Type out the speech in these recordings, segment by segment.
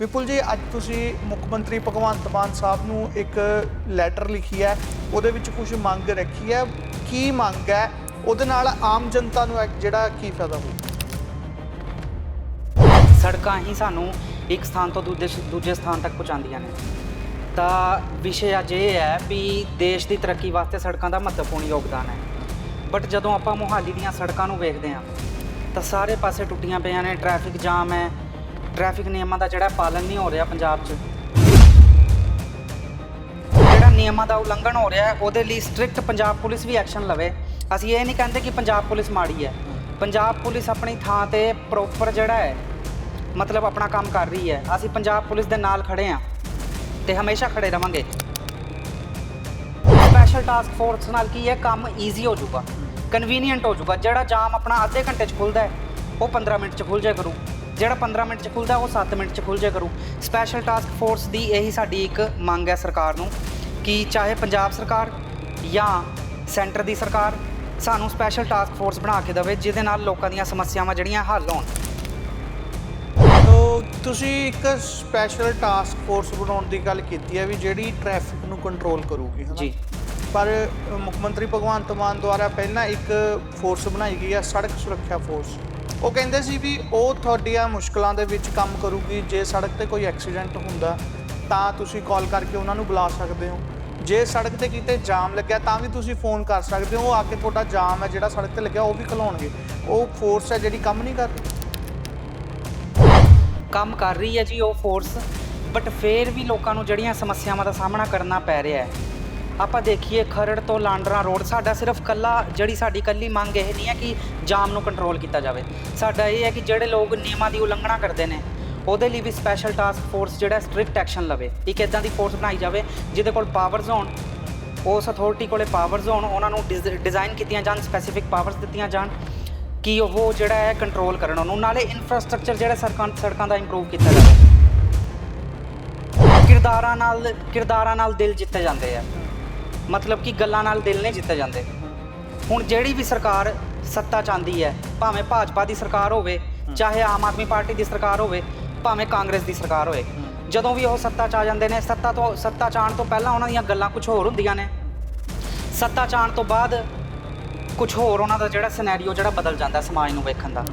ਵਿਪੁਲ ਜੀ, ਅੱਜ ਤੁਸੀਂ ਮੁੱਖ ਮੰਤਰੀ ਭਗਵੰਤ ਮਾਨ ਸਾਹਿਬ ਨੂੰ ਇੱਕ ਲੈਟਰ ਲਿਖੀ ਹੈ। ਉਹਦੇ ਵਿੱਚ ਕੁਝ ਮੰਗ ਰੱਖੀ ਹੈ। ਕੀ ਮੰਗ ਹੈ? ਉਹਦੇ ਨਾਲ ਆਮ ਜਨਤਾ ਨੂੰ ਜਿਹੜਾ ਕੀ ਫਾਇਦਾ ਹੋਊ? ਸੜਕਾਂ ਹੀ ਸਾਨੂੰ ਇੱਕ ਸਥਾਨ ਤੋਂ ਦੂਜੇ ਦੂਜੇ ਸਥਾਨ ਤੱਕ ਪਹੁੰਚਾਉਂਦੀਆਂ ਨੇ। ਤਾਂ ਵਿਸ਼ੇ ਅੱਜ ਇਹ ਹੈ ਵੀ ਦੇਸ਼ ਦੀ ਤਰੱਕੀ ਵਾਸਤੇ ਸੜਕਾਂ ਦਾ ਮਹੱਤਵਪੂਰਨ ਯੋਗਦਾਨ ਹੈ। ਬਟ ਜਦੋਂ ਆਪਾਂ ਮੋਹਾਲੀ ਦੀਆਂ ਸੜਕਾਂ ਨੂੰ ਵੇਖਦੇ ਹਾਂ, ਤਾਂ ਸਾਰੇ ਪਾਸੇ ਟੁੱਟੀਆਂ ਪਈਆਂ ਨੇ ਟ੍ਰੈਫਿਕ ਜਾਮ ਹੈ ਟ੍ਰੈਫਿਕ ਨਿਯਮਾਂ ਦਾ ਜਿਹੜਾ ਪਾਲਣ ਨਹੀਂ ਹੋ ਰਿਹਾ ਪੰਜਾਬ 'ਚ। ਜਿਹੜਾ ਨਿਯਮਾਂ ਦਾ ਉਲੰਘਣ ਹੋ ਰਿਹਾ ਉਹਦੇ ਲਈ ਸਟ੍ਰਿਕਟ ਪੰਜਾਬ ਪੁਲਿਸ ਵੀ ਐਕਸ਼ਨ ਲਵੇ। ਅਸੀਂ ਇਹ ਨਹੀਂ ਕਹਿੰਦੇ ਕਿ ਪੰਜਾਬ ਪੁਲਿਸ ਮਾੜੀ ਹੈ। ਪੰਜਾਬ ਪੁਲਿਸ ਆਪਣੀ ਥਾਂ ਤੇ ਪ੍ਰੋਪਰ ਜਿਹੜਾ ਹੈ, ਮਤਲਬ ਆਪਣਾ ਕੰਮ ਕਰ ਰਹੀ ਹੈ। ਅਸੀਂ ਪੰਜਾਬ ਪੁਲਿਸ ਦੇ ਨਾਲ ਖੜੇ ਹਾਂ ਤੇ ਹਮੇਸ਼ਾ ਖੜੇ ਰਵਾਂਗੇ। ਸਪੈਸ਼ਲ ਟਾਸਕ ਫੋਰਸ ਨਾਲ ਕੀ ਹੈ, ਕੰਮ ਈਜ਼ੀ ਹੋ ਜਾਊਗਾ ਕਨਵੀਨੀਅੰਟ ਹੋ ਜਾਊਗਾ। ਜਿਹੜਾ ਜਾਮ ਆਪਣਾ ਅੱਧੇ ਘੰਟੇ 'ਚ ਖੁੱਲਦਾ ਹੈ, ਉਹ 15 ਮਿੰਟ 'ਚ ਖੁੱਲ ਜਾਇਆ ਕਰੂ ਜਿਹੜਾ 15 ਮਿੰਟ 'ਚ ਖੁੱਲਦਾ ਉਹ 7 ਮਿੰਟ 'ਚ ਖੁੱਲ ਜਾਇਆ ਕਰੂ। ਸਪੈਸ਼ਲ ਟਾਸਕ ਫੋਰਸ ਦੀ ਇਹੀ ਸਾਡੀ ਇੱਕ ਮੰਗ ਹੈ ਸਰਕਾਰ ਨੂੰ ਕਿ ਚਾਹੇ ਪੰਜਾਬ ਸਰਕਾਰ ਜਾਂ ਸੈਂਟਰ ਦੀ ਸਰਕਾਰ ਸਾਨੂੰ ਸਪੈਸ਼ਲ ਟਾਸਕ ਫੋਰਸ ਬਣਾ ਕੇ ਦੇਵੇ ਜਿਹਦੇ ਨਾਲ ਲੋਕਾਂ ਦੀਆਂ ਸਮੱਸਿਆਵਾਂ ਜਿਹੜੀਆਂ ਹੱਲ ਹੋਣ। ਤੁਸੀਂ ਇੱਕ ਸਪੈਸ਼ਲ ਟਾਸਕ ਫੋਰਸ ਬਣਾਉਣ ਦੀ ਗੱਲ ਕੀਤੀ ਹੈ ਵੀ ਜਿਹੜੀ ਟ੍ਰੈਫਿਕ ਨੂੰ ਕੰਟਰੋਲ ਕਰੂਗੀ ਹਨਾ? ਜੀ। ਪਰ ਮੁੱਖ ਮੰਤਰੀ ਭਗਵੰਤ ਮਾਨ ਦੁਆਰਾ ਪਹਿਲਾਂ ਇੱਕ ਫੋਰਸ ਬਣਾਈ ਗਈ ਹੈ ਸੜਕ ਸੁਰੱਖਿਆ ਫੋਰਸ ਉਹ ਕਹਿੰਦੇ ਸੀ ਵੀ ਉਹ ਤੁਹਾਡੀਆਂ ਮੁਸ਼ਕਲਾਂ ਦੇ ਵਿੱਚ ਕੰਮ ਕਰੂਗੀ, ਜੇ ਸੜਕ ਤੇ ਕੋਈ ਐਕਸੀਡੈਂਟ ਹੁੰਦਾ, ਤਾਂ ਤੁਸੀਂ ਕਾਲ ਕਰਕੇ ਉਹਨਾਂ ਨੂੰ ਬੁਲਾ ਸਕਦੇ ਹੋ। ਜੇ ਸੜਕ ਤੇ ਕਿਤੇ ਜਾਮ ਲੱਗਿਆ, ਤਾਂ ਵੀ ਤੁਸੀਂ ਫੋਨ ਕਰ ਸਕਦੇ ਹੋ। ਉਹ ਆ ਕੇ ਤੁਹਾਡਾ ਜਾਮ ਹੈ, ਜਿਹੜਾ ਸੜਕ ਤੇ ਲੱਗਿਆ, ਉਹ ਵੀ ਖਲਾਉਣਗੇ। ਉਹ ਫੋਰਸ ਹੈ ਜਿਹੜੀ ਕੰਮ ਨਹੀਂ ਕਰ ਰਹੀ। ਕੰਮ ਕਰ ਰਹੀ ਹੈ ਜੀ ਉਹ ਫੋਰਸ ਬਟ ਫੇਰ ਵੀ ਲੋਕਾਂ ਨੂੰ ਜਿਹੜੀਆਂ ਸਮੱਸਿਆਵਾਂ ਦਾ ਸਾਹਮਣਾ ਕਰਨਾ ਪੈ ਰਿਹਾ ਹੈ ਆਪਾਂ ਦੇਖੀਏ ਖਰੜ ਤੋਂ ਲਾਂਡਰਾ ਰੋਡ, ਸਾਡਾ ਸਿਰਫ ਕੱਲਾ, ਜਿਹੜੀ ਸਾਡੀ ਕੱਲੀ ਮੰਗ ਇਹ ਨਹੀਂ ਹੈ ਕਿ ਜਾਮ ਨੂੰ ਕੰਟਰੋਲ ਕੀਤਾ ਜਾਵੇ। ਸਾਡਾ ਇਹ ਹੈ ਕਿ ਜਿਹੜੇ ਲੋਕ ਨਿਯਮਾਂ ਦੀ ਉਲੰਘਣਾ ਕਰਦੇ ਨੇ, ਉਹਦੇ ਲਈ ਵੀ ਸਪੈਸ਼ਲ ਟਾਸਕ ਫੋਰਸ ਜਿਹੜਾ ਸਟ੍ਰਿਕਟ ਐਕਸ਼ਨ ਲਵੇ। ਇੱਕ ਇਦਾਂ ਦੀ ਫੋਰਸ ਬਣਾਈ ਜਾਵੇ, ਜਿਹਦੇ ਕੋਲ ਪਾਵਰਸ ਹੋਣ ਉਸ ਅਥਾਰਟੀ ਕੋਲੇ ਪਾਵਰਸ ਹੋਣ ਉਹਨਾਂ ਨੂੰ ਡਿਜ਼ਾਈਨ ਕੀਤੀਆਂ ਜਾਣ ਸਪੈਸੀਫਿਕ ਪਾਵਰਸ ਦਿੱਤੀਆਂ ਜਾਣ, ਕਿ ਉਹ ਜਿਹੜਾ ਹੈ ਕੰਟਰੋਲ ਕਰਨ ਉਹਨੂੰ, ਨਾਲੇ ਇਨਫਰਾਸਟ੍ਰਕਚਰ ਜਿਹੜਾ ਸੜਕਾਂ ਸੜਕਾਂ ਦਾ ਇੰਪਰੂਵ ਕੀਤਾ ਜਾਵੇ। ਕਿਰਦਾਰਾਂ ਨਾਲ ਕਿਰਦਾਰਾਂ ਨਾਲ ਦਿਲ ਜਿੱਤੇ ਜਾਂਦੇ ਆ। ਮਤਲਬ ਕਿ ਗੱਲਾਂ ਨਾਲ ਦਿਲ ਨਹੀਂ ਜਿੱਤੇ ਜਾਂਦੇ। ਹੁਣ ਜਿਹੜੀ ਵੀ ਸਰਕਾਰ ਸੱਤਾ ਚਾਹੁੰਦੀ ਹੈ, ਭਾਵੇਂ ਭਾਜਪਾ ਦੀ ਸਰਕਾਰ ਹੋਵੇ, ਚਾਹੇ ਆਮ ਆਦਮੀ ਪਾਰਟੀ ਦੀ ਸਰਕਾਰ ਹੋਵੇ, ਭਾਵੇਂ ਕਾਂਗਰਸ ਦੀ ਸਰਕਾਰ ਹੋਵੇ ਜਦੋਂ ਵੀ ਉਹ ਸੱਤਾ 'ਚ ਆ ਜਾਂਦੇ ਨੇ, ਸੱਤਾ ਤੋਂ, ਸੱਤਾ 'ਚ ਆਉਣ ਤੋਂ ਪਹਿਲਾਂ ਉਹਨਾਂ ਦੀਆਂ ਗੱਲਾਂ ਕੁਝ ਹੋਰ ਹੁੰਦੀਆਂ ਨੇ। ਸੱਤਾ 'ਚ ਆਉਣ ਤੋਂ ਬਾਅਦ ਕੁਝ ਹੋਰ ਉਹਨਾਂ ਦਾ ਜਿਹੜਾ ਸਿਨੈਰੀਓ ਜਿਹੜਾ ਬਦਲ ਜਾਂਦਾ ਸਮਾਜ ਨੂੰ ਵੇਖਣ ਦਾ।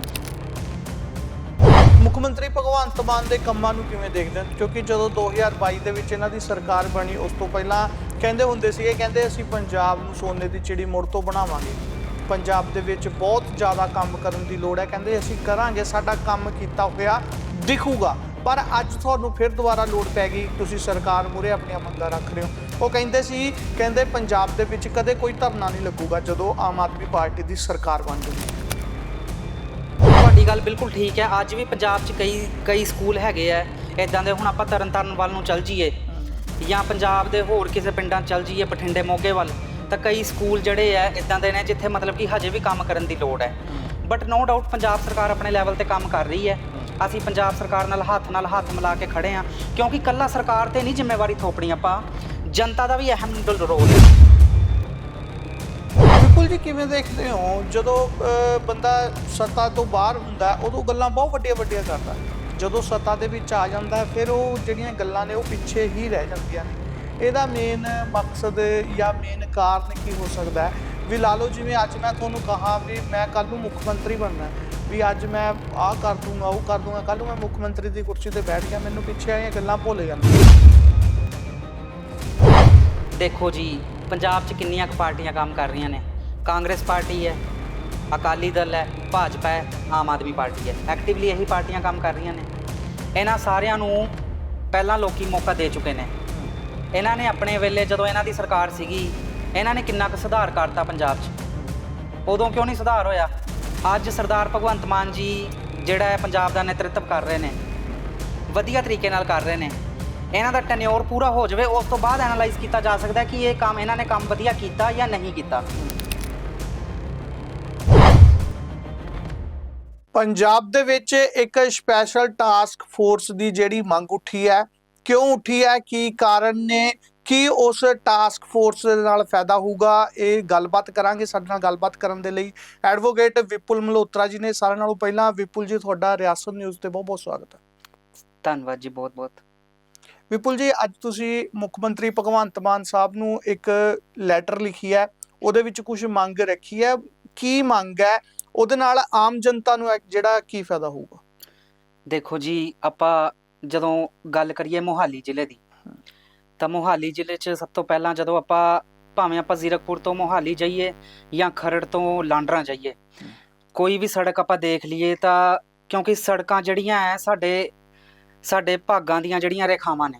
ਮੁੱਖ ਮੰਤਰੀ ਭਗਵੰਤ ਮਾਨ ਦੇ ਕੰਮਾਂ ਨੂੰ ਕਿਵੇਂ ਦੇਖਦੇ ਹੋ? ਕਿਉਂਕਿ ਜਦੋਂ 2022 ਦੇ ਵਿੱਚ ਇਹਨਾਂ ਦੀ ਸਰਕਾਰ ਬਣੀ, ਉਸ ਤੋਂ ਪਹਿਲਾਂ ਕਹਿੰਦੇ ਹੁੰਦੇ ਸੀਗੇ, ਕਹਿੰਦੇ ਅਸੀਂ ਪੰਜਾਬ ਨੂੰ ਸੋਨੇ ਦੀ ਚਿੜੀ ਮੁੜ ਤੋਂ ਬਣਾਵਾਂਗੇ। ਪੰਜਾਬ ਦੇ ਵਿੱਚ ਬਹੁਤ ਜ਼ਿਆਦਾ ਕੰਮ ਕਰਨ ਦੀ ਲੋੜ ਹੈ। ਕਹਿੰਦੇ ਅਸੀਂ ਕਰਾਂਗੇ, ਸਾਡਾ ਕੰਮ ਕੀਤਾ ਹੋਇਆ ਦਿਖੂਗਾ। ਪਰ ਅੱਜ ਤੁਹਾਨੂੰ ਫਿਰ ਦੁਬਾਰਾ ਲੋੜ ਪੈ ਗਈ, ਤੁਸੀਂ ਸਰਕਾਰ ਮੂਰੇ ਆਪਣੀਆਂ ਮੰਗਾਂ ਰੱਖ ਰਹੇ ਹੋ। ਉਹ ਕਹਿੰਦੇ ਸੀ, ਕਹਿੰਦੇ ਪੰਜਾਬ ਦੇ ਵਿੱਚ ਕਦੇ ਕੋਈ ਧਰਨਾ ਨਹੀਂ ਲੱਗੂਗਾ ਜਦੋਂ ਆਮ ਆਦਮੀ ਪਾਰਟੀ ਦੀ ਸਰਕਾਰ ਬਣ ਜੂਗੀ ਤੁਹਾਡੀ ਗੱਲ ਬਿਲਕੁਲ ਠੀਕ ਹੈ। ਅੱਜ ਵੀ ਪੰਜਾਬ 'ਚ ਕਈ ਕਈ ਸਕੂਲ ਹੈਗੇ ਆ। ਇਦਾਂ ਦੇ ਹੁਣ ਆਪਾਂ ਤਰਨਤਾਰਨ ਵੱਲ ਨੂੰ ਚੱਲ ਜਾਈਏ ਜਾਂ ਪੰਜਾਬ ਦੇ ਹੋਰ ਕਿਸੇ ਪਿੰਡਾਂ 'ਚ ਚੱਲ ਜਾਈਏ, ਬਠਿੰਡੇ, ਮੋਗੇ ਵੱਲ, ਤਾਂ ਕਈ ਸਕੂਲ ਜਿਹੜੇ ਆ ਇਦਾਂ ਦੇ ਨੇ ਜਿੱਥੇ ਮਤਲਬ ਕਿ ਹਜੇ ਵੀ ਕੰਮ ਕਰਨ ਦੀ ਲੋੜ ਹੈ। ਬਟ ਨੋ ਡਾਊਟ ਪੰਜਾਬ ਸਰਕਾਰ ਆਪਣੇ ਲੈਵਲ ਤੇ ਕੰਮ ਕਰ ਰਹੀ ਹੈ। ਅਸੀਂ ਪੰਜਾਬ ਸਰਕਾਰ ਨਾਲ ਹੱਥ ਨਾਲ ਹੱਥ ਮਿਲਾ ਕੇ ਖੜੇ ਹਾਂ। ਕਿਉਂਕਿ ਕੱਲਾ ਸਰਕਾਰ ਤੇ ਨਹੀਂ ਜ਼ਿੰਮੇਵਾਰੀ ਥੋਪਣੀ ਆਪਾਂ। ਜਨਤਾ ਦਾ ਵੀ ਅਹਿਮ ਰੋਲ ਹੈ। ਬਿਲਕੁਲ ਜੀ, ਕਿਵੇਂ ਦੇਖਦੇ ਹੋ? ਜਦੋਂ ਬੰਦਾ ਸੱਤਾ ਤੋਂ ਬਾਹਰ ਹੁੰਦਾ, ਉਦੋਂ ਗੱਲਾਂ ਬਹੁਤ ਵੱਡੀਆਂ ਵੱਡੀਆਂ ਕਰਦਾ। ਜਦੋਂ ਸੱਤਾ ਦੇ ਵਿੱਚ ਆ ਜਾਂਦਾ, ਫਿਰ ਉਹ ਜਿਹੜੀਆਂ ਗੱਲਾਂ ਨੇ, ਉਹ ਪਿੱਛੇ ਹੀ ਰਹਿ ਜਾਂਦੀਆਂ ਨੇ। ਇਹਦਾ ਮੇਨ ਮਕਸਦ ਜਾਂ ਮੇਨ ਕਾਰਨ ਕੀ ਹੋ ਸਕਦਾ ਹੈ? ਵੀ ਲਾ ਲਓ, ਜਿਵੇਂ ਅੱਜ ਮੈਂ ਤੁਹਾਨੂੰ ਕਹਾ ਵੀ ਮੈਂ ਕੱਲ ਨੂੰ ਮੁੱਖ ਮੰਤਰੀ ਬਣਨਾ ਵੀ ਅੱਜ ਮੈਂ ਆਹ ਕਰ ਦੂੰਗਾ, ਉਹ ਕਰ ਦੂੰਗਾ ਕੱਲ ਨੂੰ ਮੈਂ ਮੁੱਖ ਮੰਤਰੀ ਦੀ ਕੁਰਸੀ ਤੇ ਬੈਠ ਗਿਆ, ਮੈਨੂੰ ਪਿੱਛੇ ਆਈਆਂ ਗੱਲਾਂ ਭੁੱਲ ਜਾਂਦੀਆਂ ਦੇਖੋ ਜੀ, ਪੰਜਾਬ 'ਚ ਕਿੰਨੀਆਂ ਕੁ ਪਾਰਟੀਆਂ ਕੰਮ ਕਰ ਰਹੀਆਂ ਨੇ। ਕਾਂਗਰਸ ਪਾਰਟੀ ਹੈ, ਅਕਾਲੀ ਦਲ ਹੈ, ਭਾਜਪਾ ਹੈ, ਆਮ ਆਦਮੀ ਪਾਰਟੀ ਹੈ। ਐਕਟਿਵਲੀ ਇਹੀ ਪਾਰਟੀਆਂ ਕੰਮ ਕਰ ਰਹੀਆਂ ਨੇ। ਇਹਨਾਂ ਸਾਰਿਆਂ ਨੂੰ ਪਹਿਲਾਂ ਲੋਕੀ ਮੌਕਾ ਦੇ ਚੁੱਕੇ ਨੇ। ਇਹਨਾਂ ਨੇ ਆਪਣੇ ਵੇਲੇ ਜਦੋਂ ਇਹਨਾਂ ਦੀ ਸਰਕਾਰ ਸੀਗੀ, ਇਹਨਾਂ ਨੇ ਕਿੰਨਾ ਕੁ ਸੁਧਾਰ ਕਰਤਾ ਪੰਜਾਬ 'ਚ। ਉਦੋਂ ਕਿਉਂ ਨਹੀਂ ਸੁਧਾਰ ਹੋਇਆ? ਅੱਜ ਸਰਦਾਰ ਭਗਵੰਤ ਮਾਨ ਜੀ ਜਿਹੜਾ ਹੈ, ਪੰਜਾਬ ਦਾ ਨੇਤਰਤਵ ਕਰ ਰਹੇ ਨੇ। ਵਧੀਆ ਤਰੀਕੇ ਨਾਲ ਕਰ ਰਹੇ ਨੇ। ਇਹਨਾਂ ਦਾ ਟੈਨਿਓਰ ਪੂਰਾ ਹੋ ਜਾਵੇ, ਉਸ ਤੋਂ ਬਾਅਦ ਐਨਾਲਾਈਜ਼ ਕੀਤਾ ਜਾ ਸਕਦਾ ਕਿ ਇਹ ਕੰਮ, ਇਹਨਾਂ ਨੇ ਕੰਮ ਵਧੀਆ ਕੀਤਾ ਜਾਂ ਨਹੀਂ ਕੀਤਾ। ਪੰਜਾਬ ਦੇ ਵਿੱਚ ਇੱਕ ਸਪੈਸ਼ਲ ਟਾਸਕ ਫੋਰਸ ਦੀ ਜਿਹੜੀ ਮੰਗ ਉੱਠੀ ਹੈ ਕਿਉਂ ਉੱਠੀ ਹੈ ਕੀ ਕਾਰਨ ਨੇ ਕੀ ਉਸ ਟਾਸਕ ਫੋਰਸ ਦੇ ਨਾਲ ਫਾਇਦਾ ਹੋਊਗਾ ਇਹ ਗੱਲਬਾਤ ਕਰਾਂਗੇ ਸਾਡੇ ਨਾਲ ਗੱਲਬਾਤ ਕਰਨ ਦੇ ਲਈ। ਐਡਵੋਕੇਟ ਵਿਪੁਲ ਮਲਹੋਤਰਾ ਜੀ ਨੇ ਸਾਰਿਆਂ ਨਾਲੋਂ ਪਹਿਲਾਂ ਵਿਪੁਲ ਜੀ ਤੁਹਾਡਾ ਰਿਆਸਤ ਨਿਊਜ਼ ਤੇ ਬਹੁਤ ਬਹੁਤ ਸਵਾਗਤ ਹੈ। ਧੰਨਵਾਦ ਜੀ ਬਹੁਤ ਬਹੁਤ ਵਿਪੁਲ ਜੀ ਅੱਜ ਤੁਸੀਂ ਮੁੱਖ ਮੰਤਰੀ ਭਗਵੰਤ ਮਾਨ ਸਾਹਿਬ ਨੂੰ ਇੱਕ ਲੈਟਰ ਲਿਖੀ ਹੈ ਉਹਦੇ ਵਿੱਚ ਕੁਝ ਮੰਗ ਰੱਖੀ ਹੈ। ਕੀ ਮੰਗ ਹੈ? ਉਹਦੇ ਨਾਲ ਆਮ ਜਨਤਾ ਨੂੰ ਜਿਹੜਾ ਕੀ ਫਾਇਦਾ ਹੋਊਗਾ? ਦੇਖੋ ਜੀ, ਆਪਾਂ ਜਦੋਂ ਗੱਲ ਕਰੀਏ ਮੋਹਾਲੀ ਜ਼ਿਲ੍ਹੇ ਦੀ, ਤਾਂ ਮੋਹਾਲੀ ਜ਼ਿਲ੍ਹੇ 'ਚ ਸਭ ਤੋਂ ਪਹਿਲਾਂ ਜਦੋਂ ਆਪਾਂ ਭਾਵੇਂ ਆਪਾਂ ਜ਼ੀਰਕਪੁਰ ਤੋਂ ਮੋਹਾਲੀ ਜਾਈਏ ਜਾਂ ਖਰੜ ਤੋਂ ਲਾਂਡਰਾ ਜਾਈਏ, ਕੋਈ ਵੀ ਸੜਕ ਆਪਾਂ ਦੇਖ ਲਈਏ ਤਾਂ ਕਿਉਂਕਿ ਸੜਕਾਂ ਜਿਹੜੀਆਂ ਐ ਸਾਡੇ ਸਾਡੇ ਭਾਗਾਂ ਦੀਆਂ ਜਿਹੜੀਆਂ ਰੇਖਾਵਾਂ ਨੇ,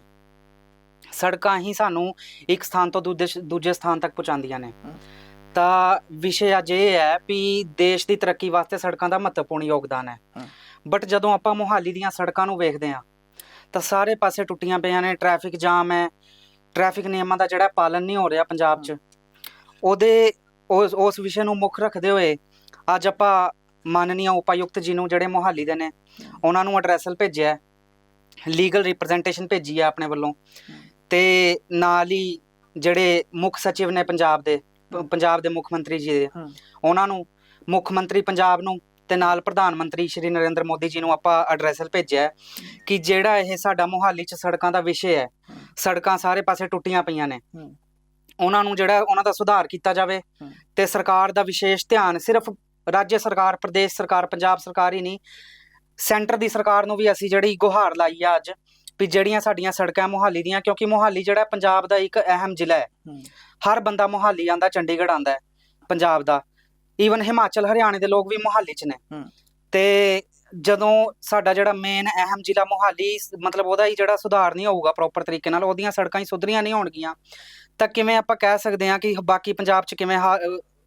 ਸੜਕਾਂ ਹੀ ਸਾਨੂੰ ਇੱਕ ਸਥਾਨ ਤੋਂ ਦੂਜੇ ਦੂਜੇ ਸਥਾਨ ਤੱਕ ਪਹੁੰਚਾਉਂਦੀਆਂ ਨੇ। ਤਾਂ ਵਿਸ਼ੇ ਅੱਜ ਇਹ ਹੈ ਵੀ ਦੇਸ਼ ਦੀ ਤਰੱਕੀ ਵਾਸਤੇ ਸੜਕਾਂ ਦਾ ਮਹੱਤਵਪੂਰਨ ਯੋਗਦਾਨ ਹੈ। ਬਟ ਜਦੋਂ ਆਪਾਂ ਮੋਹਾਲੀ ਦੀਆਂ ਸੜਕਾਂ ਨੂੰ ਵੇਖਦੇ ਹਾਂ ਤਾਂ ਸਾਰੇ ਪਾਸੇ ਟੁੱਟੀਆਂ ਪਈਆਂ ਨੇ ਟ੍ਰੈਫਿਕ ਜਾਮ ਹੈ। ਟ੍ਰੈਫਿਕ ਨਿਯਮਾਂ ਦਾ ਜਿਹੜਾ ਪਾਲਣ ਨਹੀਂ ਹੋ ਰਿਹਾ ਪੰਜਾਬ 'ਚ। ਉਹਦੇ ਉਸ ਉਸ ਵਿਸ਼ੇ ਨੂੰ ਮੁੱਖ ਰੱਖਦੇ ਹੋਏ ਅੱਜ ਆਪਾਂ ਮਾਨਨੀय ਉਪਾਯੁਕਤ ਜੀ ਨੂੰ ਜਿਹੜੇ ਮੋਹਾਲੀ ਦੇ ਨੇ ਉਹਨਾਂ ਨੂੰ ਐਡਰੈਸਲ ਭੇਜਿਆ ਲੀਗਲ ਰਿਪਰੈਜ਼ੈਂਟੇਸ਼ਨ ਭੇਜੀ ਹੈ ਆਪਣੇ ਵੱਲੋਂ। ਤੇ ਨਾਲ ਹੀ ਜਿਹੜੇ ਮੁੱਖ ਸਚਿਵ ਨੇ ਪੰਜਾਬ ਦੇ ਪ- ਪੰਜਾਬ ਦੇ ਮੁੱਖ ਮੰਤਰੀ ਜੀ ਦੇ। ਉਹਨਾਂ ਨੂੰ ਮੁੱਖ ਮੰਤਰੀ ਪੰਜਾਬ ਨੂੰ ਤੇ ਨਾਲ ਪ੍ਰਧਾਨ ਮੰਤਰੀ ਸ਼੍ਰੀ ਨਰਿੰਦਰ ਮੋਦੀ ਜੀ ਨੂੰ ਆਪਾਂ ਐਡਰੈਸਲ ਭੇਜਿਆ ਹੈ ਕਿ ਜਿਹੜਾ ਇਹ ਸਾਡਾ ਮੋਹਾਲੀ 'ਚ ਸੜਕਾਂ ਦਾ ਵਿਸ਼ੇ ਹੈ ਸੜਕਾਂ ਸਾਰੇ ਪਾਸੇ ਟੁੱਟੀਆਂ ਪਈਆਂ ਨੇ ਹਮ। ਉਹਨਾਂ ਨੂੰ ਜਿਹੜਾ ਉਹਨਾਂ ਦਾ ਸੁਧਾਰ ਕੀਤਾ ਜਾਵੇ ਹਮ। ਤੇ ਸਰਕਾਰ ਦਾ ਵਿਸ਼ੇਸ਼ ਧਿਆਨ ਸਿਰਫ ਰਾਜ ਸਰਕਾਰ ਪ੍ਰਦੇਸ਼ ਸਰਕਾਰ ਪੰਜਾਬ ਸਰਕਾਰ ਹੀ ਨਹੀਂ ਸੈਂਟਰ ਦੀ ਸਰਕਾਰ ਨੂੰ ਵੀ ਅਸੀਂ ਜਿਹੜੀ ਗੁਹਾਰ ਲਾਈ ਆ ਅੱਜ ਵੀ ਜਿਹੜੀਆਂ ਸਾਡੀਆਂ ਸੜਕਾਂ ਮੋਹਾਲੀ ਦੀਆਂ ਕਿਉਂਕਿ ਮੋਹਾਲੀ ਜਿਹੜਾ ਪੰਜਾਬ ਦਾ ਇੱਕ ਅਹਿਮ ਜ਼ਿਲ੍ਹਾ ਹੈ। ਹਰ ਬੰਦਾ ਮੋਹਾਲੀ ਆਂਦਾ ਚੰਡੀਗੜ੍ਹ ਆਂਦਾ ਹੈ ਪੰਜਾਬ ਦਾ ਈਵਨ ਹਿਮਾਚਲ ਹਰਿਆਣੇ ਦੇ ਲੋਕ ਵੀ ਮੋਹਾਲੀ 'ਚ ਨੇ। ਤੇ ਜਦੋਂ ਸਾਡਾ ਜਿਹੜਾ ਮੇਨ ਅਹਿਮ ਜ਼ਿਲ੍ਹਾ ਮੋਹਾਲੀ ਮਤਲਬ ਉਹਦਾ ਹੀ ਜਿਹੜਾ ਸੁਧਾਰ ਨਹੀਂ ਹੋਊਗਾ ਪ੍ਰੋਪਰ ਤਰੀਕੇ ਨਾਲ ਉਹਦੀਆਂ ਸੜਕਾਂ ਹੀ ਸੁਧਰੀਆਂ ਨਹੀਂ ਹੋਣਗੀਆਂ ਤਾਂ ਕਿਵੇਂ ਆਪਾਂ ਕਹਿ ਸਕਦੇ ਹਾਂ ਕਿ ਬਾਕੀ ਪੰਜਾਬ 'ਚ ਕਿਵੇਂ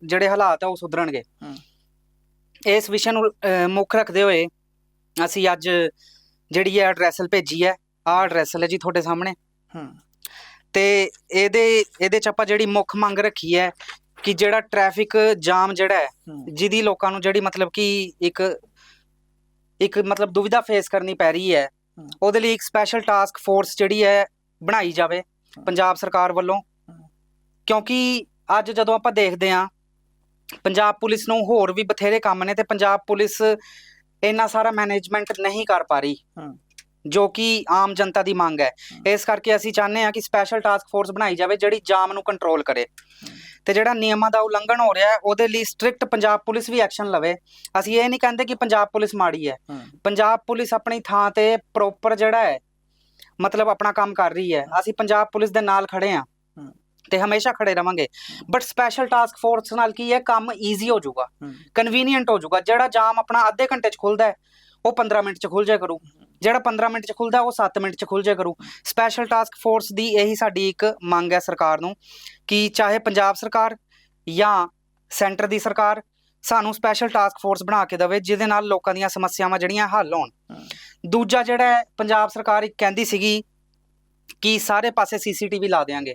ਜਿਹੜੇ ਹਾਲਾਤ ਆ ਉਹ ਸੁਧਰਨਗੇ। ਇਸ ਵਿਸ਼ੇ ਨੂੰ ਮੁੱਖ ਰੱਖਦੇ ਹੋਏ ਅਸੀਂ ਅੱਜ ਜਿਹੜੀ ਹੈ ਐਡਰੈਸਲ ਭੇਜੀ ਹੈ ਆਹ ਐਡਰੈਸਲ ਹੈ ਜੀ ਤੁਹਾਡੇ ਸਾਹਮਣੇ ਹਮ ਤੇ ਇਹਦੇ ਇਹਦੇ ਚ ਆਪਾਂ ਜਿਹੜੀ ਮੁੱਖ ਮੰਗ ਰੱਖੀ ਹੈ ਕਿ ਜਿਹੜਾ ਟ੍ਰੈਫਿਕ ਜਾਮ ਜਿਹੜਾ ਹੈ ਜਿਹਦੀ ਲੋਕਾਂ ਨੂੰ ਜਿਹੜੀ ਮਤਲਬ ਕਿ ਇੱਕ ਇੱਕ ਮਤਲਬ ਦੁਵਿਧਾ ਫੇਸ ਕਰਨੀ ਪੈ ਰਹੀ ਹੈ। ਉਹਦੇ ਲਈ ਇੱਕ ਸਪੈਸ਼ਲ ਟਾਸਕ ਫੋਰਸ ਜਿਹੜੀ ਹੈ ਬਣਾਈ ਜਾਵੇ ਪੰਜਾਬ ਸਰਕਾਰ ਵੱਲੋਂ। ਕਿਉਂਕਿ ਅੱਜ ਜਦੋਂ ਆਪਾਂ ਦੇਖਦੇ ਹਾਂ ਪੰਜਾਬ ਪੁਲਿਸ ਨੂੰ ਹੋਰ ਵੀ ਬਥੇਰੇ ਕੰਮ ਨੇ ਤੇ ਪੰਜਾਬ ਪੁਲਿਸ ਇੰਨਾ ਸਾਰਾ ਮੈਨੇਜਮੈਂਟ ਨਹੀਂ ਕਰ ਪਾ ਰਹੀ। ਜੋ ਕਿ ਆਮ ਜਨਤਾ ਦੀ ਮੰਗ ਹੈ। ਇਸ ਕਰਕੇ ਅਸੀਂ ਚਾਹੁੰਦੇ ਹਾਂ ਕਿ ਸਪੈਸ਼ਲ ਟਾਸਕ ਫੋਰਸ ਬਣਾਈ ਜਾਵੇ ਜਿਹੜੀ ਜਾਮ ਨੂੰ ਕੰਟਰੋਲ ਕਰੇ। ਤੇ ਜਿਹੜਾ ਨਿਯਮਾਂ ਦਾ ਉਲੰਘਣ ਹੋ ਰਿਹਾ ਹੈ ਉਹਦੇ ਲਈ ਸਟ੍ਰਿਕਟ ਪੰਜਾਬ ਪੁਲਿਸ ਵੀ ਐਕਸ਼ਨ ਲਵੇ। ਅਸੀਂ ਇਹ ਨਹੀਂ ਕਹਿੰਦੇ ਕਿ ਪੰਜਾਬ ਪੁਲਿਸ ਮਾੜੀ ਹੈ। ਪੰਜਾਬ ਪੁਲਿਸ ਆਪਣੀ ਥਾਂ ਤੇ ਪ੍ਰੋਪਰ ਜਿਹੜਾ ਹੈ ਮਤਲਬ ਆਪਣਾ ਕੰਮ ਕਰ ਰਹੀ ਹੈ। ਅਸੀਂ ਪੰਜਾਬ ਪੁਲਿਸ ਦੇ ਨਾਲ ਖੜੇ ਹਾਂ। ਤੇ ਹਮੇਸ਼ਾ ਖੜੇ ਰਵਾਂਗੇ। ਬਟ ਸਪੈਸ਼ਲ ਟਾਸਕ ਫੋਰਸ ਨਾਲ ਕੀ ਹੈ ਕੰਮ ਈਜ਼ੀ ਹੋ ਜਾਊਗਾ। ਕਨਵੀਨੀਅੰਟ ਹੋ ਜਾਊਗਾ। ਜਿਹੜਾ ਜਾਮ ਆਪਣਾ ਅੱਧੇ ਘੰਟੇ 'ਚ ਖੁੱਲਦਾ ਹੈ ਉਹ 15 ਮਿੰਟ 'ਚ ਖੁੱਲ ਜਾਇਆ ਕਰੂ। ਜਿਹੜਾ 15 ਮਿੰਟ 'ਚ ਖੁੱਲਦਾ ਉਹ 7 ਮਿੰਟ 'ਚ ਖੁੱਲ ਜਾਇਆ ਕਰੂ। ਸਪੈਸ਼ਲ ਟਾਸਕ ਫੋਰਸ ਦੀ ਇਹੀ ਸਾਡੀ ਇੱਕ ਮੰਗ ਹੈ ਸਰਕਾਰ ਨੂੰ ਕਿ ਚਾਹੇ ਪੰਜਾਬ ਸਰਕਾਰ ਜਾਂ ਸੈਂਟਰ ਦੀ ਸਰਕਾਰ ਸਾਨੂੰ ਸਪੈਸ਼ਲ ਟਾਸਕ ਫੋਰਸ ਬਣਾ ਕੇ ਦੇਵੇ ਜਿਹਦੇ ਨਾਲ ਲੋਕਾਂ ਦੀਆਂ ਸਮੱਸਿਆਵਾਂ ਜਿਹੜੀਆਂ ਹੱਲ ਹੋਣ। ਦੂਜਾ ਜਿਹੜਾ ਹੈ, ਪੰਜਾਬ ਸਰਕਾਰ ਇੱਕ ਕਹਿੰਦੀ ਸੀਗੀ ਕਿ ਸਾਰੇ ਪਾਸੇ ਸੀਸੀਟੀਵੀ ਲਾ ਦੇਾਂਗੇ।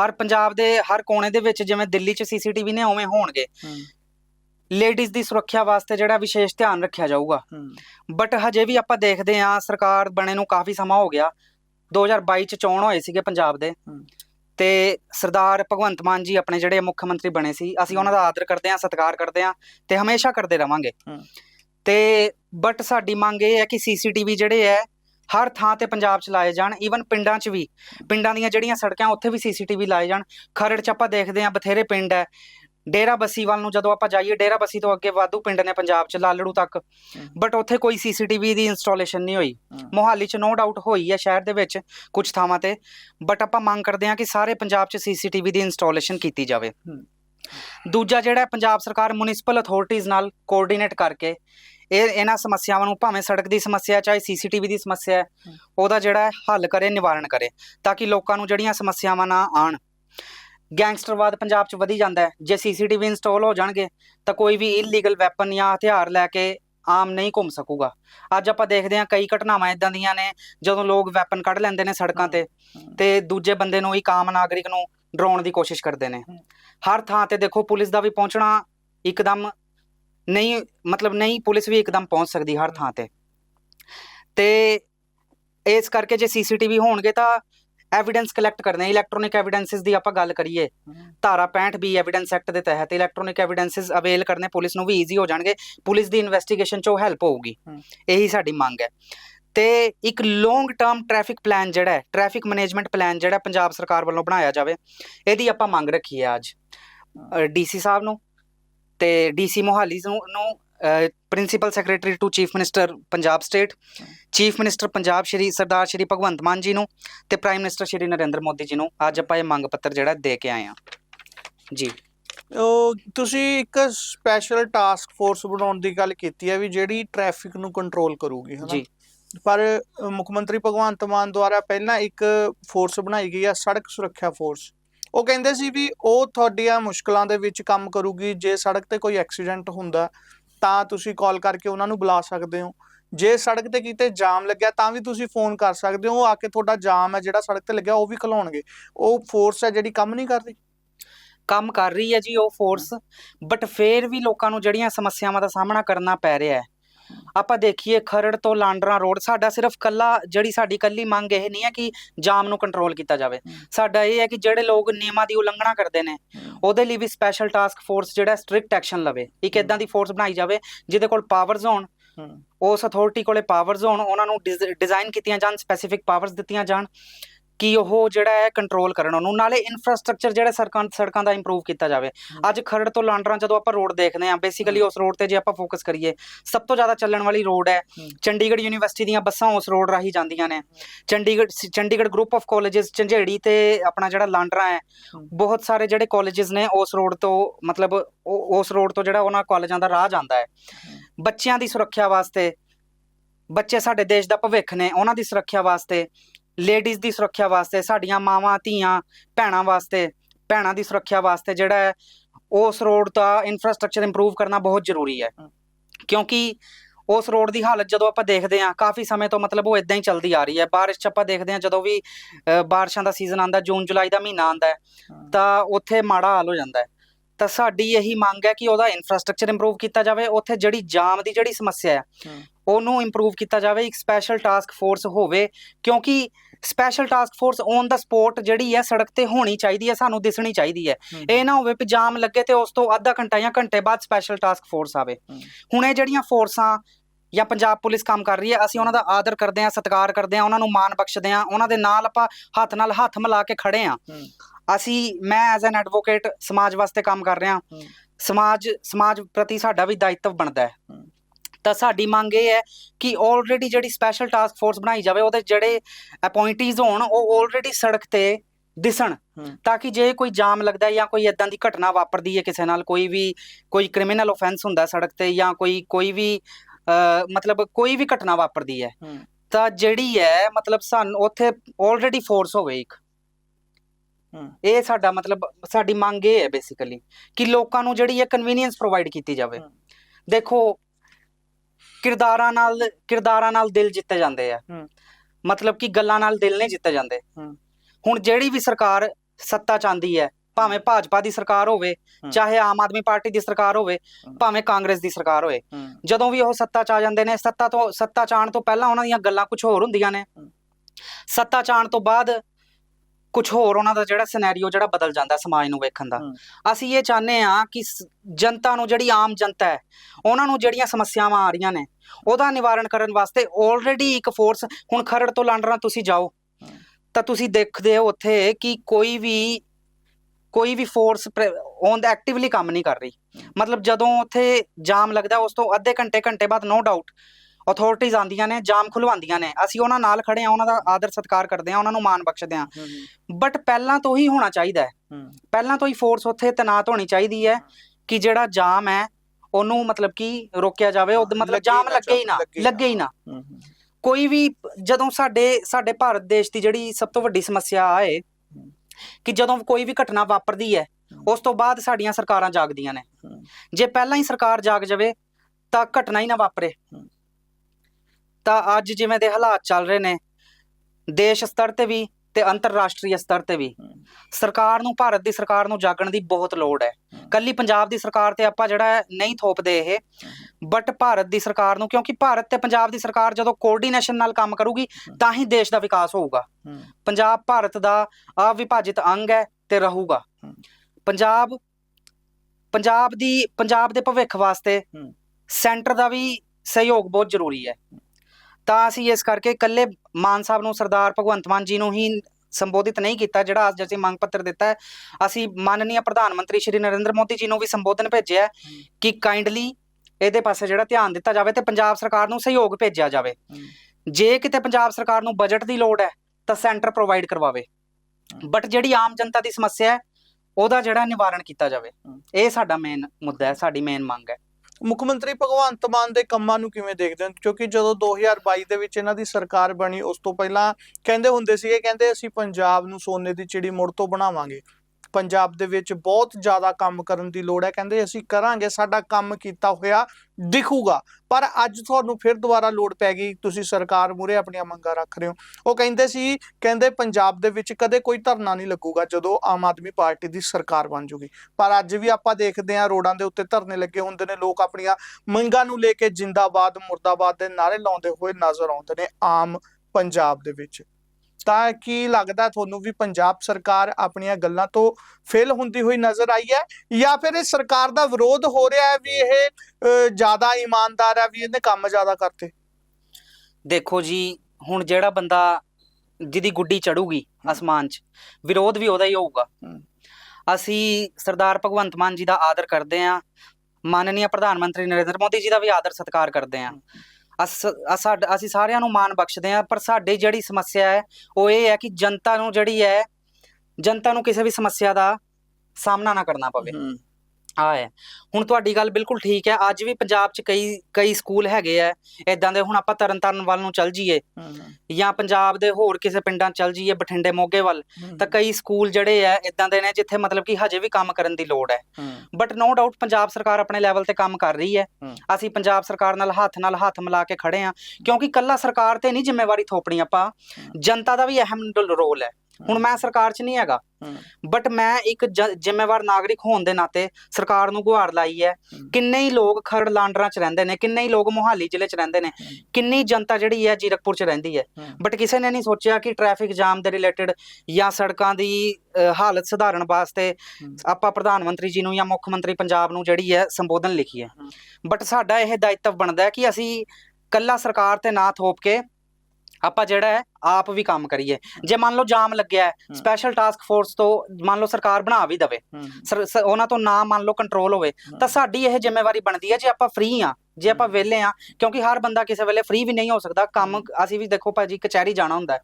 ਹਰ ਪੰਜਾਬ ਦੇ ਹਰ ਕੋਨੇ ਦੇ ਵਿੱਚ ਜਿਵੇਂ ਦਿੱਲੀ 'ਚ ਸੀਸੀਟੀਵੀ ਨੇ ਉਵੇਂ ਹੋਣਗੇ। ਲੇਡੀਜ਼ ਦੀ ਸੁਰੱਖਿਆ ਵਾਸਤੇ ਜਿਹੜਾ ਵਿਸ਼ੇਸ਼ ਧਿਆਨ ਰੱਖਿਆ ਜਾਊਗਾ। ਬਟ ਹਜੇ ਵੀ ਆਪਾਂ ਦੇਖਦੇ ਹਾਂ ਸਰਕਾਰ ਬਣੇ ਨੂੰ ਕਾਫੀ ਸਮਾਂ ਹੋ ਗਿਆ। 2022 ਚ ਚੋਣ ਹੋਏ ਸੀਗੇ ਪੰਜਾਬ ਦੇ। ਤੇ ਸਰਦਾਰ ਭਗਵੰਤ ਮਾਨ ਜੀ ਆਪਣੇ ਜਿਹੜੇ ਮੁੱਖ ਮੰਤਰੀ ਬਣੇ ਸੀ ਅਸੀਂ ਉਹਨਾਂ ਦਾ ਆਦਰ ਕਰਦੇ ਹਾਂ ਸਤਿਕਾਰ ਕਰਦੇ ਹਾਂ ਤੇ ਹਮੇਸ਼ਾ ਕਰਦੇ ਰਵਾਂਗੇ। ਤੇ ਬਟ ਸਾਡੀ ਮੰਗ ਇਹ ਹੈ ਕਿ ਸੀਸੀਟੀਵੀ ਜਿਹੜੇ ਹੈ ਹਰ ਥਾਂ ਤੇ ਪੰਜਾਬ ਚ ਲਾਏ ਜਾਣ ਈਵਨ ਪਿੰਡਾਂ ਚ ਵੀ। ਪਿੰਡਾਂ ਦੀਆਂ ਜਿਹੜੀਆਂ ਸੜਕਾਂ ਉੱਥੇ ਵੀ ਸੀਸੀਟੀਵੀ ਲਾਏ ਜਾਣ। ਖਰੜ ਚ ਆਪਾਂ ਦੇਖਦੇ ਹਾਂ ਬਥੇਰੇ ਪਿੰਡ ਹੈ। ਡੇਰਾ ਬੱਸੀ ਵੱਲ ਨੂੰ ਜਦੋਂ ਆਪਾਂ ਜਾਈਏ ਡੇਰਾ ਬੱਸੀ ਤੋਂ ਅੱਗੇ ਵਾਧੂ ਪਿੰਡ ਨੇ ਪੰਜਾਬ ਚ ਲਾਲੜੂ ਤੱਕ ਬਟ ਉੱਥੇ ਕੋਈ ਸੀਸੀਟੀਵੀ ਦੀ ਇੰਸਟਾਲੇਸ਼ਨ ਨਹੀਂ ਹੋਈ। ਮੋਹਾਲੀ ਚ ਨੋ ਡਾਊਟ ਹੋਈ ਹੈ ਸ਼ਹਿਰ ਦੇ ਵਿੱਚ ਕੁਝ ਥਾਵਾਂ ਤੇ ਬਟ ਆਪਾਂ ਮੰਗ ਕਰਦੇ ਹਾਂ ਕਿ ਸਾਰੇ ਪੰਜਾਬ ਚ ਸੀਸੀਟੀਵੀ ਦੀ ਇੰਸਟਾਲੇਸ਼ਨ ਕੀਤੀ ਜਾਵੇ। ਦੂਜਾ ਜਿਹੜਾ ਪੰਜਾਬ ਸਰਕਾਰ ਮਿਊਨਿਸਪਲ ਅਥਾਰਟੀਆਂ ਨਾਲ ਕੋਆਰਡੀਨੇਟ ਕਰਕੇ ਇਹ ਇਹਨਾਂ ਸਮੱਸਿਆਵਾਂ ਨੂੰ ਭਾਵੇਂ ਸੜਕ ਦੀ ਸਮੱਸਿਆ ਚਾਹੇ ਸੀਸੀਟੀਵੀ ਦੀ ਸਮੱਸਿਆ ਹੈ। ਉਹਦਾ ਜਿਹੜਾ ਹੱਲ ਕਰੇ ਨਿਵਾਰਣ ਕਰੇ ਤਾਂ ਕਿ ਲੋਕਾਂ ਨੂੰ ਜਿਹੜੀਆਂ ਸਮੱਸਿਆਵਾਂ ਨਾ ਆਣ ਗੈਂਗਸਟਰਵਾਦ ਪੰਜਾਬ 'ਚ ਵਧੀ ਜਾਂਦਾ ਹੈ ਜੇ ਸੀਸੀਟੀਵੀ ਇੰਸਟਾਲ ਹੋ ਜਾਣਗੇ ਤਾਂ ਕੋਈ ਵੀ ਇਲੀਗਲ ਵੈਪਨ ਜਾਂ ਹਥਿਆਰ ਲੈ ਕੇ ਆਮ ਨਹੀਂ ਘੁੰਮ ਸਕੂਗਾ ਅੱਜ ਆਪਾਂ ਦੇਖਦੇ ਹਾਂ ਕਈ ਘਟਨਾਵਾਂ ਇਦਾਂ ਦੀਆਂ ਨੇ ਜਦੋਂ ਲੋਕ ਵੈਪਨ ਕੱਢ ਲੈਂਦੇ ਨੇ ਸੜਕਾਂ ਤੇ। ਤੇ ਦੂਜੇ ਬੰਦੇ ਨੂੰ ਇੱਕ ਆਮ ਨਾਗਰਿਕ ਨੂੰ ਡਰਾਉਣ ਦੀ ਕੋਸ਼ਿਸ਼ ਕਰਦੇ ਨੇ। ਹਰ ਥਾਂ ਤੇ ਦੇਖੋ ਪੁਲਿਸ ਦਾ ਵੀ ਪਹੁੰਚਣਾ ਇੱਕਦਮ ਨਹੀਂ ਮਤਲਬ ਨਹੀਂ ਪੁਲਿਸ ਵੀ ਇੱਕਦਮ ਪਹੁੰਚ ਸਕਦੀ ਹਰ ਥਾਂ ਤੇ ਤੇ ਇਸ ਕਰਕੇ ਜੇ ਸੀਸੀਟੀਵੀ ਹੋਣਗੇ ਤਾਂ ਐਵੀਡੈਂਸ ਕਲੈਕਟ ਕਰਨੇ ਇਲੈਕਟ੍ਰੋਨਿਕ ਐਵੀਡੈਂਸਸ ਦੀ ਆਪਾਂ ਗੱਲ ਕਰੀਏ। ਧਾਰਾ 65 ਬੀ ਐਵੀਡੈਂਸ ਐਕਟ ਦੇ ਤਹਿਤ ਇਲੈਕਟ੍ਰੋਨਿਕ ਐਵੀਡੈਂਸਸ ਅਵੇਲ ਕਰਨੇ ਪੁਲਿਸ ਨੂੰ ਵੀ ਈਜ਼ੀ ਹੋ ਜਾਣਗੇ। ਪੁਲਿਸ ਦੀ ਇਨਵੈਸਟੀਗੇਸ਼ਨ 'ਚ ਉਹ ਹੈਲਪ ਹੋਊਗੀ। ਇਹੀ ਸਾਡੀ ਮੰਗ ਹੈ। ਤੇ ਇੱਕ ਲੌਂਗ ਟਰਮ ਟ੍ਰੈਫਿਕ ਪਲਾਨ ਜਿਹੜਾ ਹੈ ਟ੍ਰੈਫਿਕ ਮੈਨੇਜਮੈਂਟ ਪਲਾਨ ਜਿਹੜਾ ਪੰਜਾਬ ਸਰਕਾਰ ਵੱਲੋਂ ਬਣਾਇਆ ਜਾਵੇ ਇਹਦੀ ਆਪਾਂ ਮੰਗ ਰੱਖੀ ਹੈ ਅੱਜ। ਡੀਸੀ ਸਾਹਿਬ ਨੂੰ ਤੇ ਡੀਸੀ ਮੋਹਾਲੀ ਨੂੰ principal secretary to chief minister Punjab state chief minister Punjab Shri Sardar Shri Bhagwant Mann ji ਨੂੰ ਤੇ ਪ੍ਰਾਈਮ ਮਿਨਿਸਟਰ ਸ਼੍ਰੀ ਨਰਿੰਦਰ ਮੋਦੀ ਜੀ ਨੂੰ ਅੱਜ ਆਪਾਂ ਇਹ ਮੰਗ ਪੱਤਰ ਜਿਹੜਾ ਦੇ ਕੇ ਆਏ ਹਾਂ। ਜੀ। ਉਹ ਤੁਸੀਂ ਇੱਕ ਸਪੈਸ਼ਲ ਟਾਸਕ ਫੋਰਸ ਬਣਾਉਣ ਦੀ ਗੱਲ ਕੀਤੀ ਹੈ ਵੀ ਜਿਹੜੀ ਟ੍ਰੈਫਿਕ ਨੂੰ ਕੰਟਰੋਲ ਕਰੂਗੀ ਹਨਾ? ਜੀ। ਪਰ ਮੁੱਖ ਮੰਤਰੀ ਭਗਵੰਤ ਮਾਨ ਦੁਆਰਾ ਪਹਿਲਾਂ ਇੱਕ ਫੋਰਸ ਬਣਾਈ ਗਈ ਹੈ ਸੜਕ ਸੁਰੱਖਿਆ ਫੋਰਸ ਉਹ ਕਹਿੰਦੇ ਸੀ ਵੀ ਉਹ ਤੁਹਾਡੀਆਂ ਮੁਸ਼ਕਲਾਂ ਦੇ ਵਿੱਚ ਕੰਮ ਕਰੂਗੀ ਜੇ ਸੜਕ ਤੇ ਕੋਈ ਐਕਸੀਡੈਂਟ ਹੁੰਦਾ ਤਾਂ ਤੁਸੀਂ ਕਾਲ ਕਰਕੇ ਉਹਨਾਂ ਨੂੰ ਬੁਲਾ ਸਕਦੇ ਹੋ। ਜੇ ਸੜਕ ਤੇ ਕਿਤੇ ਜਾਮ ਲੱਗਿਆ ਤਾਂ ਵੀ ਤੁਸੀਂ ਫੋਨ ਕਰ ਸਕਦੇ ਹੋ। ਉਹ ਆ ਕੇ ਤੁਹਾਡਾ ਜਾਮ ਹੈ, ਜਿਹੜਾ ਸੜਕ ਤੇ ਲੱਗਿਆ ਉਹ ਵੀ ਖਲਾਉਣਗੇ। ਉਹ ਫੋਰਸ ਹੈ ਜਿਹੜੀ ਕੰਮ ਨਹੀਂ ਕਰਦੀ ਕੰਮ ਕਰ ਰਹੀ ਹੈ ਜੀ ਉਹ ਫੋਰਸ ਬਟ ਫੇਰ ਵੀ ਲੋਕਾਂ ਨੂੰ ਜਿਹੜੀਆਂ ਸਮੱਸਿਆਵਾਂ ਦਾ ਸਾਹਮਣਾ ਕਰਨਾ ਪੈ ਰਿਹਾ ਹੈ ਆਪਾਂ ਦੇਖੀਏ ਖਰੜ ਤੋਂ ਲਾਂਡਰਾ ਰੋਡ ਸਾਡਾ ਸਿਰਫ ਕੱਲਾ ਜਿਹੜੀ ਸਾਡੀ ਕੱਲੀ ਮੰਗ ਇਹ ਨਹੀਂ ਹੈ ਕਿ ਜਾਮ ਨੂੰ ਕੰਟਰੋਲ ਕੀਤਾ ਜਾਵੇ। ਸਾਡਾ ਇਹ ਹੈ ਕਿ ਜਿਹੜੇ ਲੋਕ ਨਿਯਮਾਂ ਦੀ ਉਲੰਘਣਾ ਕਰਦੇ ਨੇ ਉਹਦੇ ਲਈ ਵੀ ਸਪੈਸ਼ਲ ਟਾਸਕ ਫੋਰਸ ਜਿਹੜਾ ਸਟ੍ਰਿਕਟ ਐਕਸ਼ਨ ਲਵੇ ਇੱਕ। ਇਦਾਂ ਦੀ ਫੋਰਸ ਬਣਾਈ ਜਾਵੇ ਜਿਹਦੇ ਕੋਲ ਪਾਵਰਸ ਹੋਣ। ਉਸ ਅਥਾਰਟੀ ਕੋਲੇ ਪਾਵਰਸ ਹੋਣ ਉਹਨਾਂ ਨੂੰ ਡਿਜ਼ਾਈਨ ਕੀਤੀਆਂ ਜਾਣ ਸਪੈਸੀਫਿਕ ਪਾਵਰਸ ਦਿੱਤੀਆਂ ਜਾਣ ਕਿ ਉਹ ਜਿਹੜਾ ਹੈ ਕੰਟਰੋਲ ਕਰਨ ਉਹਨੂੰ ਨਾਲੇ ਇਨਫਰਾਸਟ੍ਰਕਚਰ ਜਿਹੜਾ ਸੜਕਾਂ ਸੜਕਾਂ ਦਾ ਇੰਪਰੂਵ ਕੀਤਾ ਜਾਵੇ। ਅੱਜ ਖਰੜ ਤੋਂ ਲਾਂਡਰਾਂ ਜਦੋਂ ਆਪਾਂ ਰੋਡ ਦੇਖਦੇ ਹਾਂ ਬੇਸਿਕਲੀ ਉਸ ਰੋਡ ਤੇ ਜੇ ਆਪਾਂ ਫੋਕਸ ਕਰੀਏ ਸਭ ਤੋਂ ਜ਼ਿਆਦਾ ਚੱਲਣ ਵਾਲੀ ਰੋਡ ਹੈ। ਚੰਡੀਗੜ੍ਹ ਯੂਨੀਵਰਸਿਟੀ ਦੀਆਂ ਬੱਸਾਂ ਉਸ ਰੋਡ ਰਾਹੀਂ ਜਾਂਦੀਆਂ ਨੇ। Chandigarh Chandigarh group of colleges Jhanjeri ਤੇ ਆਪਣਾ ਜਿਹੜਾ ਲਾਂਡਰਾ ਹੈ। ਬਹੁਤ ਸਾਰੇ ਜਿਹੜੇ ਕਾਲਜਸ ਨੇ ਉਸ ਰੋਡ ਤੋਂ ਮਤਲਬ ਉਸ ਰੋਡ ਤੋਂ ਜਿਹੜਾ ਉਹਨਾਂ ਕਾਲਜਾਂ ਦਾ ਰਾਹ ਜਾਂਦਾ ਹੈ। ਬੱਚਿਆਂ ਦੀ ਸੁਰੱਖਿਆ ਵਾਸਤੇ ਬੱਚੇ ਸਾਡੇ ਦੇਸ਼ ਦਾ ਭਵਿੱਖ ਨੇ ਉਹਨਾਂ ਦੀ ਸੁਰੱਖਿਆ ਵਾਸਤੇ ਲੇਡੀਜ਼ ਦੀ ਸੁਰੱਖਿਆ ਵਾਸਤੇ ਸਾਡੀਆਂ ਮਾਵਾਂ ਧੀਆਂ ਭੈਣਾਂ ਵਾਸਤੇ ਭੈਣਾਂ ਦੀ ਸੁਰੱਖਿਆ ਵਾਸਤੇ ਜਿਹੜਾ ਹੈ ਉਸ ਰੋਡ ਦਾ ਇਨਫਰਾਸਟ੍ਰਕਚਰ ਇੰਪਰੂਵ ਕਰਨਾ ਬਹੁਤ ਜ਼ਰੂਰੀ ਹੈ। ਕਿਉਂਕਿ ਉਸ ਰੋਡ ਦੀ ਹਾਲਤ ਜਦੋਂ ਆਪਾਂ ਦੇਖਦੇ ਹਾਂ ਕਾਫੀ ਸਮੇਂ ਤੋਂ ਮਤਲਬ ਉਹ ਇਦਾਂ ਹੀ ਚੱਲਦੀ ਆ ਰਹੀ ਹੈ। ਬਾਰਿਸ਼ 'ਚ ਆਪਾਂ ਦੇਖਦੇ ਹਾਂ ਜਦੋਂ ਵੀ ਬਾਰਿਸ਼ਾਂ ਦਾ ਸੀਜ਼ਨ ਆਂਦਾ ਜੂਨ ਜੁਲਾਈ ਦਾ ਮਹੀਨਾ ਆਂਦਾ ਤਾਂ ਉੱਥੇ ਮਾੜਾ ਹਾਲ ਹੋ ਜਾਂਦਾ ਹੈ। ਤਾਂ ਸਾਡੀ ਇਹੀ ਮੰਗ ਹੈ ਕਿ ਉਹਦਾ ਇਨਫਰਾਸਟ੍ਰਕਚਰ ਇੰਪਰੂਵ ਕੀਤਾ ਜਾਵੇ ਉੱਥੇ ਜਿਹੜੀ ਜਾਮ ਦੀ ਜਿਹੜੀ ਸਮੱਸਿਆ ਹੈ। ਉਹਨੂੰ ਇੰਪਰੂਵ ਕੀਤਾ ਜਾਵੇ ਇੱਕ ਸਪੈਸ਼ਲ ਟਾਸਕ ਫੋਰਸ ਹੋਵੇ। ਕਿਉਂਕਿ special task force on the spot ਜਿਹੜੀ ਹੈ ਸੜਕ ਤੇ ਹੋਣੀ ਚਾਹੀਦੀ ਹੈ ਸਾਨੂੰ ਦਿਸਣੀ ਚਾਹੀਦੀ ਹੈ ਇਹ ਨਾ ਹੋਵੇ ਕਿ ਜਾਮ ਲੱਗੇ ਤੇ ਉਸ ਤੋਂ ਅੱਧਾ ਘੰਟਾ ਜਾਂ ਘੰਟੇ ਬਾਅਦ ਸਪੈਸ਼ਲ ਟਾਸਕ ਫੋਰਸ ਆਵੇ। ਹੁਣ ਇਹ ਜਿਹੜੀਆਂ ਫੋਰਸਾਂ ਜਾਂ ਪੰਜਾਬ ਪੁਲਿਸ ਕੰਮ ਕਰ ਰਹੀ ਹੈ ਅਸੀਂ ਉਹਨਾਂ ਦਾ ਆਦਰ ਕਰਦੇ ਹਾਂ ਸਤਿਕਾਰ ਕਰਦੇ ਹਾਂ ਉਹਨਾਂ ਨੂੰ ਮਾਣ ਬਖਸ਼ਦੇ ਹਾਂ ਉਹਨਾਂ ਦੇ ਨਾਲ ਆਪਾਂ ਹੱਥ ਨਾਲ ਹੱਥ ਮਿਲਾ ਕੇ ਖੜੇ ਹਾਂ। ਅਸੀਂ ਮੈਂ ਐਜ਼ ਐਨ ਐਡਵੋਕੇਟ ਸਮਾਜ ਵਾਸਤੇ ਕੰਮ ਕਰ ਰਿਹਾ। ਸਮਾਜ ਸਮਾਜ ਪ੍ਰਤੀ ਸਾਡਾ ਵੀ ਦਾਇਤਵ ਬਣਦਾ ਹੈ। ਤਾਂ ਸਾਡੀ ਮੰਗ ਇਹ ਹੈ ਕਿ ਆਲਰੇਡੀ ਜਿਹੜੀ ਸਪੈਸ਼ਲ ਟਾਸਕ ਫੋਰਸ ਬਣਾਈ ਜਾਵੇ ਉਹਦੇ ਜਿਹੜੇ ਅਪਾਇੰਟੀਜ਼ ਹੋਣ ਉਹ ਆਲਰੇਡੀ ਸੜਕ ਤੇ ਦਿਸਣ। ਤਾਂ ਕਿ ਜੇ ਕੋਈ ਜਾਮ ਲੱਗਦਾ ਜਾਂ ਕੋਈ ਇਦਾਂ ਦੀ ਘਟਨਾ ਵਾਪਰਦੀ ਹੈ ਕਿਸੇ ਨਾਲ ਕੋਈ ਵੀ ਕੋਈ ਕ੍ਰਿਮੀਨਲ ਆਫੈਂਸ ਹੁੰਦਾ ਸੜਕ ਤੇ ਜਾਂ ਕੋਈ ਕੋਈ ਵੀ ਮਤਲਬ ਕੋਈ ਵੀ ਘਟਨਾ ਵਾਪਰਦੀ ਹੈ। ਤਾਂ ਜਿਹੜੀ ਹੈ ਮਤਲਬ ਸਾਨੂੰ ਉੱਥੇ ਆਲਰੇਡੀ ਫੋਰਸ ਹੋਵੇ ਇੱਕ। ਇਹ ਸਾਡਾ ਮਤਲਬ ਸਾਡੀ ਮੰਗ ਇਹ ਹੈ ਬੇਸਿਕਲੀ ਕਿ ਲੋਕਾਂ ਨੂੰ ਜਿਹੜੀ ਹੈ ਕਨਵੀਨੀਅੰਸ ਪ੍ਰੋਵਾਈਡ ਕੀਤੀ ਜਾਵੇ। ਦੇਖੋ ਕਿਰਦਾਰਾਂ ਨਾਲ ਕਿਰਦਾਰਾਂ ਨਾਲ ਦਿਲ ਜਿੱਤੇ ਜਾਂਦੇ ਆ ਹਮ। ਮਤਲਬ ਕਿ ਗੱਲਾਂ ਨਾਲ ਦਿਲ ਨਹੀਂ ਜਿੱਤੇ ਜਾਂਦੇ ਹਮ। ਹੁਣ ਜਿਹੜੀ ਵੀ ਸਰਕਾਰ ਸੱਤਾ ਚਾਹੁੰਦੀ ਹੈ ਭਾਵੇਂ ਭਾਜਪਾ ਦੀ ਸਰਕਾਰ ਹੋਵੇ। ਚਾਹੇ ਆਮ ਆਦਮੀ ਪਾਰਟੀ ਦੀ ਸਰਕਾਰ ਹੋਵੇ। ਭਾਵੇਂ ਕਾਂਗਰਸ ਦੀ ਸਰਕਾਰ ਹੋਵੇ। ਜਦੋਂ ਵੀ ਉਹ ਸੱਤਾ ਚ ਆ ਜਾਂਦੇ ਨੇ ਸੱਤਾ ਤੋਂ ਸੱਤਾ ਚ ਆਉਣ ਤੋਂ ਪਹਿਲਾਂ ਉਹਨਾਂ ਦੀਆਂ ਗੱਲਾਂ ਕੁਝ ਹੋਰ ਹੁੰਦੀਆਂ ਨੇ। ਸੱਤਾ ਚ ਆਉਣ ਤੋਂ ਬਾਅਦ ਕੁਝ ਹੋਰ ਉਹਨਾਂ ਦਾ ਜਿਹੜਾ ਸਿਨੈਰੀਓ ਜਿਹੜਾ ਬਦਲ ਜਾਂਦਾ ਸਮਾਜ ਨੂੰ ਵੇਖਣ ਦਾ। ਅਸੀਂ ਇਹ ਚਾਹੁੰਦੇ ਆ ਕਿ ਸ- ਜਨਤਾ ਨੂੰ ਜਿਹੜੀ ਆਮ ਜਨਤਾ ਹੈ ਉਹਨਾਂ ਨੂੰ ਜਿਹੜੀਆਂ ਸਮੱਸਿਆਵਾਂ ਆ ਰਹੀਆਂ ਨੇ ਉਹਦਾ ਨਿਵਾਰਣ ਕਰਨ ਵਾਸਤੇ ਆਲਰੇਡੀ ਇੱਕ ਫੋਰਸ ਹੁਣ ਖਰੜ ਤੋਂ ਲਾਂਡਰਾਂ ਤੁਸੀਂ ਜਾਓ ਹਮ। ਤਾਂ ਤੁਸੀਂ ਦੇਖਦੇ ਹੋ ਉੱਥੇ ਕਿ ਕੋਈ ਵੀ ਕੋਈ ਵੀ ਫੋਰਸ ਔਨ ਦਾ ਐਕਟਿਵਲੀ ਕੰਮ ਨਹੀਂ ਕਰ ਰਹੀ ਮਤਲਬ ਜਦੋਂ ਉੱਥੇ ਜਾਮ ਲੱਗਦਾ ਉਸ ਤੋਂ ਅੱਧੇ ਘੰਟੇ ਘੰਟੇ ਬਾਅਦ ਨੋ ਡਾਊਟ ਅਥਾਰਟੀਜ਼ ਆਉਂਦੀਆਂ ਨੇ ਜਾਮ ਖੁਲਵਾਉਂਦੀਆਂ ਨੇ ਅਸੀਂ ਉਹਨਾਂ ਨਾਲ ਖੜੇ ਆ ਉਹਨਾਂ ਦਾ ਆਦਰ ਸਤਿਕਾਰ ਕਰਦੇ ਆ ਉਹਨਾਂ ਨੂੰ ਮਾਣ ਬਖਸ਼ਦੇ ਆ। ਬਟ ਪਹਿਲਾਂ ਤੋਂ ਹੀ ਹੋਣਾ ਚਾਹੀਦਾ ਹੈ। ਪਹਿਲਾਂ ਤੋਂ ਹੀ ਫੋਰਸ ਉੱਥੇ ਤੈਨਾਤ ਹੋਣੀ ਚਾਹੀਦੀ ਹੈ ਕਿ ਜਿਹੜਾ ਜਾਮ ਹੈ ਉਹਨੂੰ ਮਤਲਬ ਕਿ ਰੋਕਿਆ ਜਾਵੇ ਉਹ ਮਤਲਬ ਜਾਮ ਲੱਗੇ ਹੀ ਨਾ ਲੱਗੇ ਹੀ ਨਾ। ਕੋਈ ਵੀ ਜਦੋਂ ਸਾਡੇ ਸਾਡੇ ਭਾਰਤ ਦੇਸ਼ ਦੀ ਜਿਹੜੀ ਸਭ ਤੋਂ ਵੱਡੀ ਸਮੱਸਿਆ ਆਏ ਕਿ ਜਦੋਂ ਕੋਈ ਵੀ ਘਟਨਾ ਵਾਪਰਦੀ ਹੈ ਉਸ ਤੋਂ ਬਾਅਦ ਸਾਡੀਆਂ ਸਰਕਾਰਾਂ ਜਾਗਦੀਆਂ ਨੇ। ਜੇ ਪਹਿਲਾਂ ਹੀ ਸਰਕਾਰ ਜਾਗ ਜਾਵੇ ਤਾਂ ਘਟਨਾ ਹੀ ਨਾ ਵਾਪਰੇ। ਤਾਂ ਅੱਜ ਜਿਵੇਂ ਦੇ ਹਾਲਾਤ ਚੱਲ ਰਹੇ ਨੇ ਦੇਸ਼ ਸਤਰ ਤੇ ਵੀ ਤੇ ਅੰਤਰਰਾਸ਼ਟਰੀ ਸਤਰ ਤੇ ਵੀ। ਸਰਕਾਰ ਨੂੰ ਭਾਰਤ ਦੀ ਸਰਕਾਰ ਨੂੰ ਜਾਗਣ ਦੀ ਬਹੁਤ ਲੋੜ ਹੈ। ਕੱਲੀ ਪੰਜਾਬ ਦੀ ਸਰਕਾਰ ਤੇ ਆਪਾਂ ਜਿਹੜਾ ਨਹੀਂ ਥੋਪਦੇ ਇਹ ਬਟ ਭਾਰਤ ਦੀ ਸਰਕਾਰ ਨੂੰ ਕਿਉਂਕਿ ਭਾਰਤ ਤੇ ਪੰਜਾਬ ਦੀ ਸਰਕਾਰ ਜਦੋਂ ਕੋਆਰਡੀਨੇਸ਼ਨ ਨਾਲ ਕੰਮ ਕਰੂਗੀ ਤਾਂ ਹੀ ਦੇਸ਼ ਦਾ ਵਿਕਾਸ ਹੋਊਗਾ। ਪੰਜਾਬ ਭਾਰਤ ਦਾ ਅਵਿਭਾਜਿਤ ਅੰਗ ਹੈ ਤੇ ਰਹੂਗਾ। ਪੰਜਾਬ ਪੰਜਾਬ ਦੀ ਪੰਜਾਬ ਦੇ ਭਵਿੱਖ ਵਾਸਤੇ। ਸੈਂਟਰ ਦਾ ਵੀ ਸਹਿਯੋਗ ਬਹੁਤ ਜ਼ਰੂਰੀ ਹੈ ਤਾਂ ਅਸੀਂ ਇਸ ਕਰਕੇ ਇਕੱਲੇ ਮਾਨ ਸਾਹਿਬ ਨੂੰ ਸਰਦਾਰ ਭਗਵੰਤ ਮਾਨ ਜੀ ਨੂੰ ਹੀ ਸੰਬੋਧਿਤ ਨਹੀਂ ਕੀਤਾ ਜਿਹੜਾ ਅੱਜ ਅਸੀਂ ਮੰਗ ਪੱਤਰ ਦਿੱਤਾ ਹੈ। ਅਸੀਂ ਮਾਨਨੀय ਪ੍ਰਧਾਨ ਮੰਤਰੀ ਸ਼੍ਰੀ ਨਰਿੰਦਰ ਮੋਦੀ ਜੀ ਨੂੰ ਵੀ ਸੰਬੋਧਨ ਭੇਜਿਆ ਕਿ ਕਾਈਂਡਲੀ ਇਹਦੇ ਪਾਸੇ ਜਿਹੜਾ ਧਿਆਨ ਦਿੱਤਾ ਜਾਵੇ ਤੇ ਪੰਜਾਬ ਸਰਕਾਰ ਨੂੰ ਸਹਿਯੋਗ ਭੇਜਿਆ ਜਾਵੇ। ਜੇ ਕਿਤੇ ਪੰਜਾਬ ਸਰਕਾਰ ਨੂੰ ਬਜਟ ਦੀ ਲੋੜ ਹੈ ਤਾਂ ਸੈਂਟਰ ਪ੍ਰੋਵਾਈਡ ਕਰਵਾਵੇ। ਬਟ ਜਿਹੜੀ ਆਮ ਜਨਤਾ ਦੀ ਸਮੱਸਿਆ ਹੈ ਉਹਦਾ ਜਿਹੜਾ ਨਿਵਾਰਣ ਕੀਤਾ ਜਾਵੇ। ਇਹ ਸਾਡਾ ਮੇਨ ਮੁੱਦਾ ਹੈ ਸਾਡੀ ਮੇਨ ਮੰਗ ਹੈ। ਮੁੱਖ ਮੰਤਰੀ ਭਗਵੰਤ ਮਾਨ ਦੇ ਕੰਮਾਂ ਨੂੰ ਕਿਵੇਂ ਦੇਖਦੇ ਹੋ? ਕਿਉਂਕਿ ਜਦੋਂ 2022 ਦੇ ਵਿੱਚ ਇਹਨਾਂ ਦੀ ਸਰਕਾਰ ਬਣੀ, ਉਸ ਤੋਂ ਪਹਿਲਾਂ ਕਹਿੰਦੇ ਹੁੰਦੇ ਸੀਗੇ, ਕਹਿੰਦੇ ਅਸੀਂ ਪੰਜਾਬ ਨੂੰ ਸੋਨੇ ਦੀ ਚਿੜੀ ਮੁੜ ਤੋਂ ਬਣਾਵਾਂਗੇ। ਪੰਜਾਬ ਦੇ ਵਿੱਚ ਬਹੁਤ ਜ਼ਿਆਦਾ ਕੰਮ ਕਰਨ ਦੀ ਲੋੜ ਹੈ। ਕਹਿੰਦੇ ਅਸੀਂ ਕਰਾਂਗੇ, ਸਾਡਾ ਕੰਮ ਕੀਤਾ ਹੋਇਆ ਦਿਖੂਗਾ। ਪਰ ਅੱਜ ਤੁਹਾਨੂੰ ਫਿਰ ਦੁਬਾਰਾ ਲੋੜ ਪੈ ਗਈ, ਤੁਸੀਂ ਸਰਕਾਰ ਮੂਰੇ ਆਪਣੀਆਂ ਮੰਗਾਂ ਰੱਖ ਰਹੇ ਹੋ। ਉਹ ਕਹਿੰਦੇ ਸੀ, ਕਹਿੰਦੇ ਪੰਜਾਬ ਦੇ ਵਿੱਚ ਕਦੇ ਕੋਈ ਧਰਨਾ ਨਹੀਂ ਲੱਗੂਗਾ ਜਦੋਂ ਆਮ ਆਦਮੀ ਪਾਰਟੀ ਦੀ ਸਰਕਾਰ ਬਣ ਜੂਗੀ। ਪਰ ਅੱਜ ਵੀ ਆਪਾਂ ਦੇਖਦੇ ਹਾਂ, ਰੋਡਾਂ ਦੇ ਉੱਤੇ ਧਰਨੇ ਲੱਗੇ ਹੁੰਦੇ ਨੇ, ਲੋਕ ਆਪਣੀਆਂ ਮੰਗਾਂ ਨੂੰ ਲੈ ਕੇ ਜਿੰਦਾਬਾਦ, ਮੁਰਦਾਬਾਦ ਦੇ ਨਾਰੇ ਲਾਉਂਦੇ ਹੋਏ ਨਜ਼ਰ ਆਉਂਦੇ ਨੇ ਆਮ ਪੰਜਾਬ ਦੇ ਵਿੱਚ। ਤਾਂ ਕੀ ਲੱਗਦਾ ਤੁਹਾਨੂੰ ਵੀ ਪੰਜਾਬ ਸਰਕਾਰ ਆਪਣੀਆਂ ਗੱਲਾਂ ਤੋਂ ਫੇਲ ਹੁੰਦੀ ਹੋਈ ਨਜ਼ਰ ਆਈ ਹੈ ਜਾਂ ਫਿਰ ਇਹ ਸਰਕਾਰ ਦਾ ਵਿਰੋਧ ਹੋ ਰਿਹਾ ਹੈ ਵੀ ਇਹ ਜ਼ਿਆਦਾ ਇਮਾਨਦਾਰ ਹੈ ਵੀ ਇਹਨੇ ਕੰਮ ਜ਼ਿਆਦਾ ਕਰਤੇ? ਦੇਖੋ ਜੀ ਹੁਣ ਜਿਹੜਾ ਬੰਦਾ ਜਿਹਦੀ ਗੁੱਡੀ ਚੜੂਗੀ ਅਸਮਾਨ 'ਚ ਵਿਰੋਧ ਵੀ ਉਹਦਾ ਹੀ ਹੋਊਗਾ। ਅਸੀਂ ਸਰਦਾਰ ਭਗਵੰਤ ਮਾਨ ਜੀ ਦਾ ਆਦਰ ਕਰਦੇ ਆਂ ਮਾਨਨੀय ਪ੍ਰਧਾਨ ਮੰਤਰੀ ਨਰਿੰਦਰ ਮੋਦੀ ਜੀ ਦਾ ਵੀ ਆਦਰ ਸਤਿਕਾਰ ਕਰਦੇ ਆਂ ਅਸ ਅ- ਸਾਡ- ਅਸੀਂ ਸਾਰਿਆਂ ਨੂੰ ਮਾਣ ਬਖਸ਼ਦੇ ਹਾਂ, ਪਰ ਸਾਡੀ ਜਿਹੜੀ ਸਮੱਸਿਆ ਹੈ, ਉਹ ਇਹ ਹੈ ਕਿ ਜਨਤਾ ਨੂੰ ਜਿਹੜੀ ਹੈ, ਜਨਤਾ ਨੂੰ ਕਿਸੇ ਵੀ ਸਮੱਸਿਆ ਦਾ ਸਾਹਮਣਾ ਨਾ ਕਰਨਾ ਪਵੇ। ਆ ਹੈ ਹੁਣ ਤੁਹਾਡੀ ਗੱਲ ਬਿਲਕੁਲ ਠੀਕ ਹੈ। ਅੱਜ ਵੀ ਪੰਜਾਬ 'ਚ ਕਈ ਕਈ ਸਕੂਲ ਹੈਗੇ ਆ। ਇਦਾਂ ਦੇ ਹੁਣ ਆਪਾਂ ਤਰਨਤਾਰਨ ਵੱਲ ਨੂੰ ਚੱਲ ਜਾਈਏ ਜਾਂ ਪੰਜਾਬ ਦੇ ਹੋਰ ਕਿਸੇ ਪਿੰਡਾਂ ਚੱਲ ਜਾਈਏ ਬਠਿੰਡੇ ਮੋਗੇ ਵੱਲ ਤਾਂ ਕਈ ਸਕੂਲ ਜਿਹੜੇ ਆ ਇਦਾਂ ਦੇ ਨੇ ਜਿੱਥੇ ਮਤਲਬ ਕਿ ਹਜੇ ਵੀ ਕੰਮ ਕਰਨ ਦੀ ਲੋੜ ਹੈ। ਬਟ ਨੋ ਡਾਊਟ ਪੰਜਾਬ ਸਰਕਾਰ ਆਪਣੇ ਲੈਵਲ ਤੇ ਕੰਮ ਕਰ ਰਹੀ ਹੈ। ਅਸੀਂ ਪੰਜਾਬ ਸਰਕਾਰ ਨਾਲ ਹੱਥ ਨਾਲ ਹੱਥ ਮਿਲਾ ਕੇ ਖੜੇ ਆ ਕਿਉਂਕਿ ਕੱਲਾ ਸਰਕਾਰ ਤੇ ਨਹੀਂ ਜ਼ਿੰਮੇਵਾਰੀ ਥੋਪਣੀ ਆਪਾਂ। ਜਨਤਾ ਦਾ ਵੀ ਅਹਿਮ ਰੋਲ ਹੈ। ਹੁਣ ਮੈਂ ਸਰਕਾਰ 'ਚ ਨਹੀਂ ਹੈਗਾ। ਬਟ ਮੈਂ ਇੱਕ ਜ਼ਿੰਮੇਵਾਰ ਨਾਗਰਿਕ ਹੋਣ ਦੇ ਨਾਤੇ ਸਰਕਾਰ ਨੂੰ ਗੁਹਾਰ ਲਾਈ ਹੈ। ਕਿੰਨੇ ਹੀ ਲੋਕ ਖਰੜ ਲਾਂਡਰਾਂ 'ਚ ਰਹਿੰਦੇ ਨੇ ਕਿੰਨੇ ਹੀ ਲੋਕ ਮੋਹਾਲੀ ਜ਼ਿਲ੍ਹੇ 'ਚ ਰਹਿੰਦੇ ਨੇ ਕਿੰਨੀ ਜਨਤਾ ਜਿਹੜੀ ਹੈ ਜੀਰਕਪੁਰ 'ਚ ਰਹਿੰਦੀ ਹੈ। ਬਟ ਕਿਸੇ ਨੇ ਨਹੀਂ ਸੋਚਿਆ ਕਿ ਟ੍ਰੈਫਿਕ ਜਾਮ ਦੇ ਰਿਲੇਟਡ ਜਾਂ ਸੜਕਾਂ ਦੀ ਹਾਲਤ ਸੁਧਾਰਨ ਵਾਸਤੇ। ਆਪਾਂ ਪ੍ਰਧਾਨ ਮੰਤਰੀ ਜੀ ਨੂੰ ਜਾਂ ਮੁੱਖ ਮੰਤਰੀ ਪੰਜਾਬ ਨੂੰ ਜਿਹੜੀ ਹੈ ਸੰਬੋਧਨ ਲਿਖੀ ਹੈ। ਬਟ ਸਾਡਾ ਇਹ ਦਾਇਤਵ ਬਣਦਾ ਹੈ ਕਿ ਅਸੀਂ ਕੱਲਾ ਸਰਕਾਰ ਤੇ ਨਾ ਥੋਪ ਕੇ ਆਪਾਂ ਜਿਹੜਾ ਹੈ ਆਪ ਵੀ ਕੰਮ ਕਰੀਏ। ਜੇ ਮੰਨ ਲਓ ਜਾਮ ਲੱਗਿਆ ਹੈ। ਸਪੈਸ਼ਲ ਟਾਸਕ ਫੋਰਸ ਤੋਂ ਮੰਨ ਲਓ ਸਰਕਾਰ ਬਣਾ ਵੀ ਦਵੇ। ਸਰ- ਸ- ਉਹਨਾਂ ਤੋਂ ਨਾ ਮੰਨ ਲਓ ਕੰਟਰੋਲ ਹੋਵੇ ਤਾਂ ਸਾਡੀ ਇਹ ਜ਼ਿੰਮੇਵਾਰੀ ਬਣਦੀ ਹੈ ਜੇ ਆਪਾਂ ਫ੍ਰੀ ਆ ਜੇ ਆਪਾਂ ਵਿਹਲੇ ਆ ਕਿਉਂਕਿ ਹਰ ਬੰਦਾ ਕਿਸੇ ਵੇਲੇ ਫ੍ਰੀ ਵੀ ਨਹੀਂ ਹੋ ਸਕਦਾ। ਕੰਮ ਅਸੀਂ ਵੀ ਦੇਖੋ ਭਾਜੀ ਕਚਹਿਰੀ ਜਾਣਾ ਹੁੰਦਾ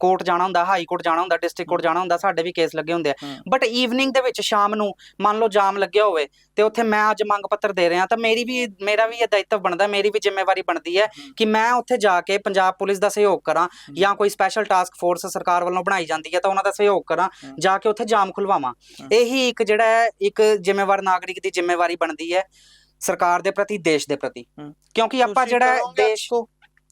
ਕੋਰਟ ਜਾਣਾ ਹੁੰਦਾ ਹਾਈ ਕੋਰਟ ਜਾਣਾ ਹੁੰਦਾ ਡਿਸਟ੍ਰਿਕਟ ਕੋਰਟ ਜਾਣਾ ਹੁੰਦਾ ਸਾਡੇ ਵੀ ਕੇਸ ਲੱਗੇ ਹੁੰਦੇ ਆ। ਬਟ ਈਵਨਿੰਗ ਦੇ ਵਿੱਚ ਸ਼ਾਮ ਨੂੰ ਮੰਨ ਲਓ ਜਾਮ ਲੱਗਿਆ ਹੋਵੇ ਤੇ ਉੱਥੇ ਮੈਂ ਅੱਜ ਮੰਗ ਪੱਤਰ ਦੇ ਰਿਹਾ ਤਾਂ ਮੇਰੀ ਵੀ ਮੇਰਾ ਵੀ ਇਹ ਦਾਇਤਵ ਬਣਦਾ ਮੇਰੀ ਵੀ ਜ਼ਿੰਮੇਵਾਰੀ ਬਣਦੀ ਹੈ ਕਿ ਮੈਂ ਉੱਥੇ ਜਾ ਕੇ ਪੰਜਾਬ ਪੁਲਿਸ ਦਾ ਸਹਿਯੋਗ ਕਰਾਂ ਜਾਂ ਕੋਈ ਸਪੈਸ਼ਲ ਟਾਸਕ ਫੋਰਸ ਸਰਕਾਰ ਵੱਲੋਂ ਬਣਾਈ ਜਾਂਦੀ ਹੈ ਤਾਂ ਉਹਨਾਂ ਦਾ ਸਹਿਯੋਗ ਕਰਾਂ ਜਾ ਕੇ ਉੱਥੇ ਜਾਮ ਖੁਲਵਾਵਾਂ। ਇਹੀ ਇੱਕ ਜਿਹੜਾ ਹੈ ਇੱਕ ਜ਼ਿੰਮੇਵਾਰ ਨਾਗਰਿਕ ਦੀ ਜ਼ਿੰਮੇਵਾਰੀ ਬਣਦੀ ਹੈ। ਸਰਕਾਰ ਦੇ ਪ੍ਰਤੀ ਦੇਸ਼ ਦੇ ਪ੍ਰਤੀ। ਕਿਉਂਕਿ ਆਪਾਂ ਜਿਹੜਾ ਦੇਸ਼ ਤੋਂ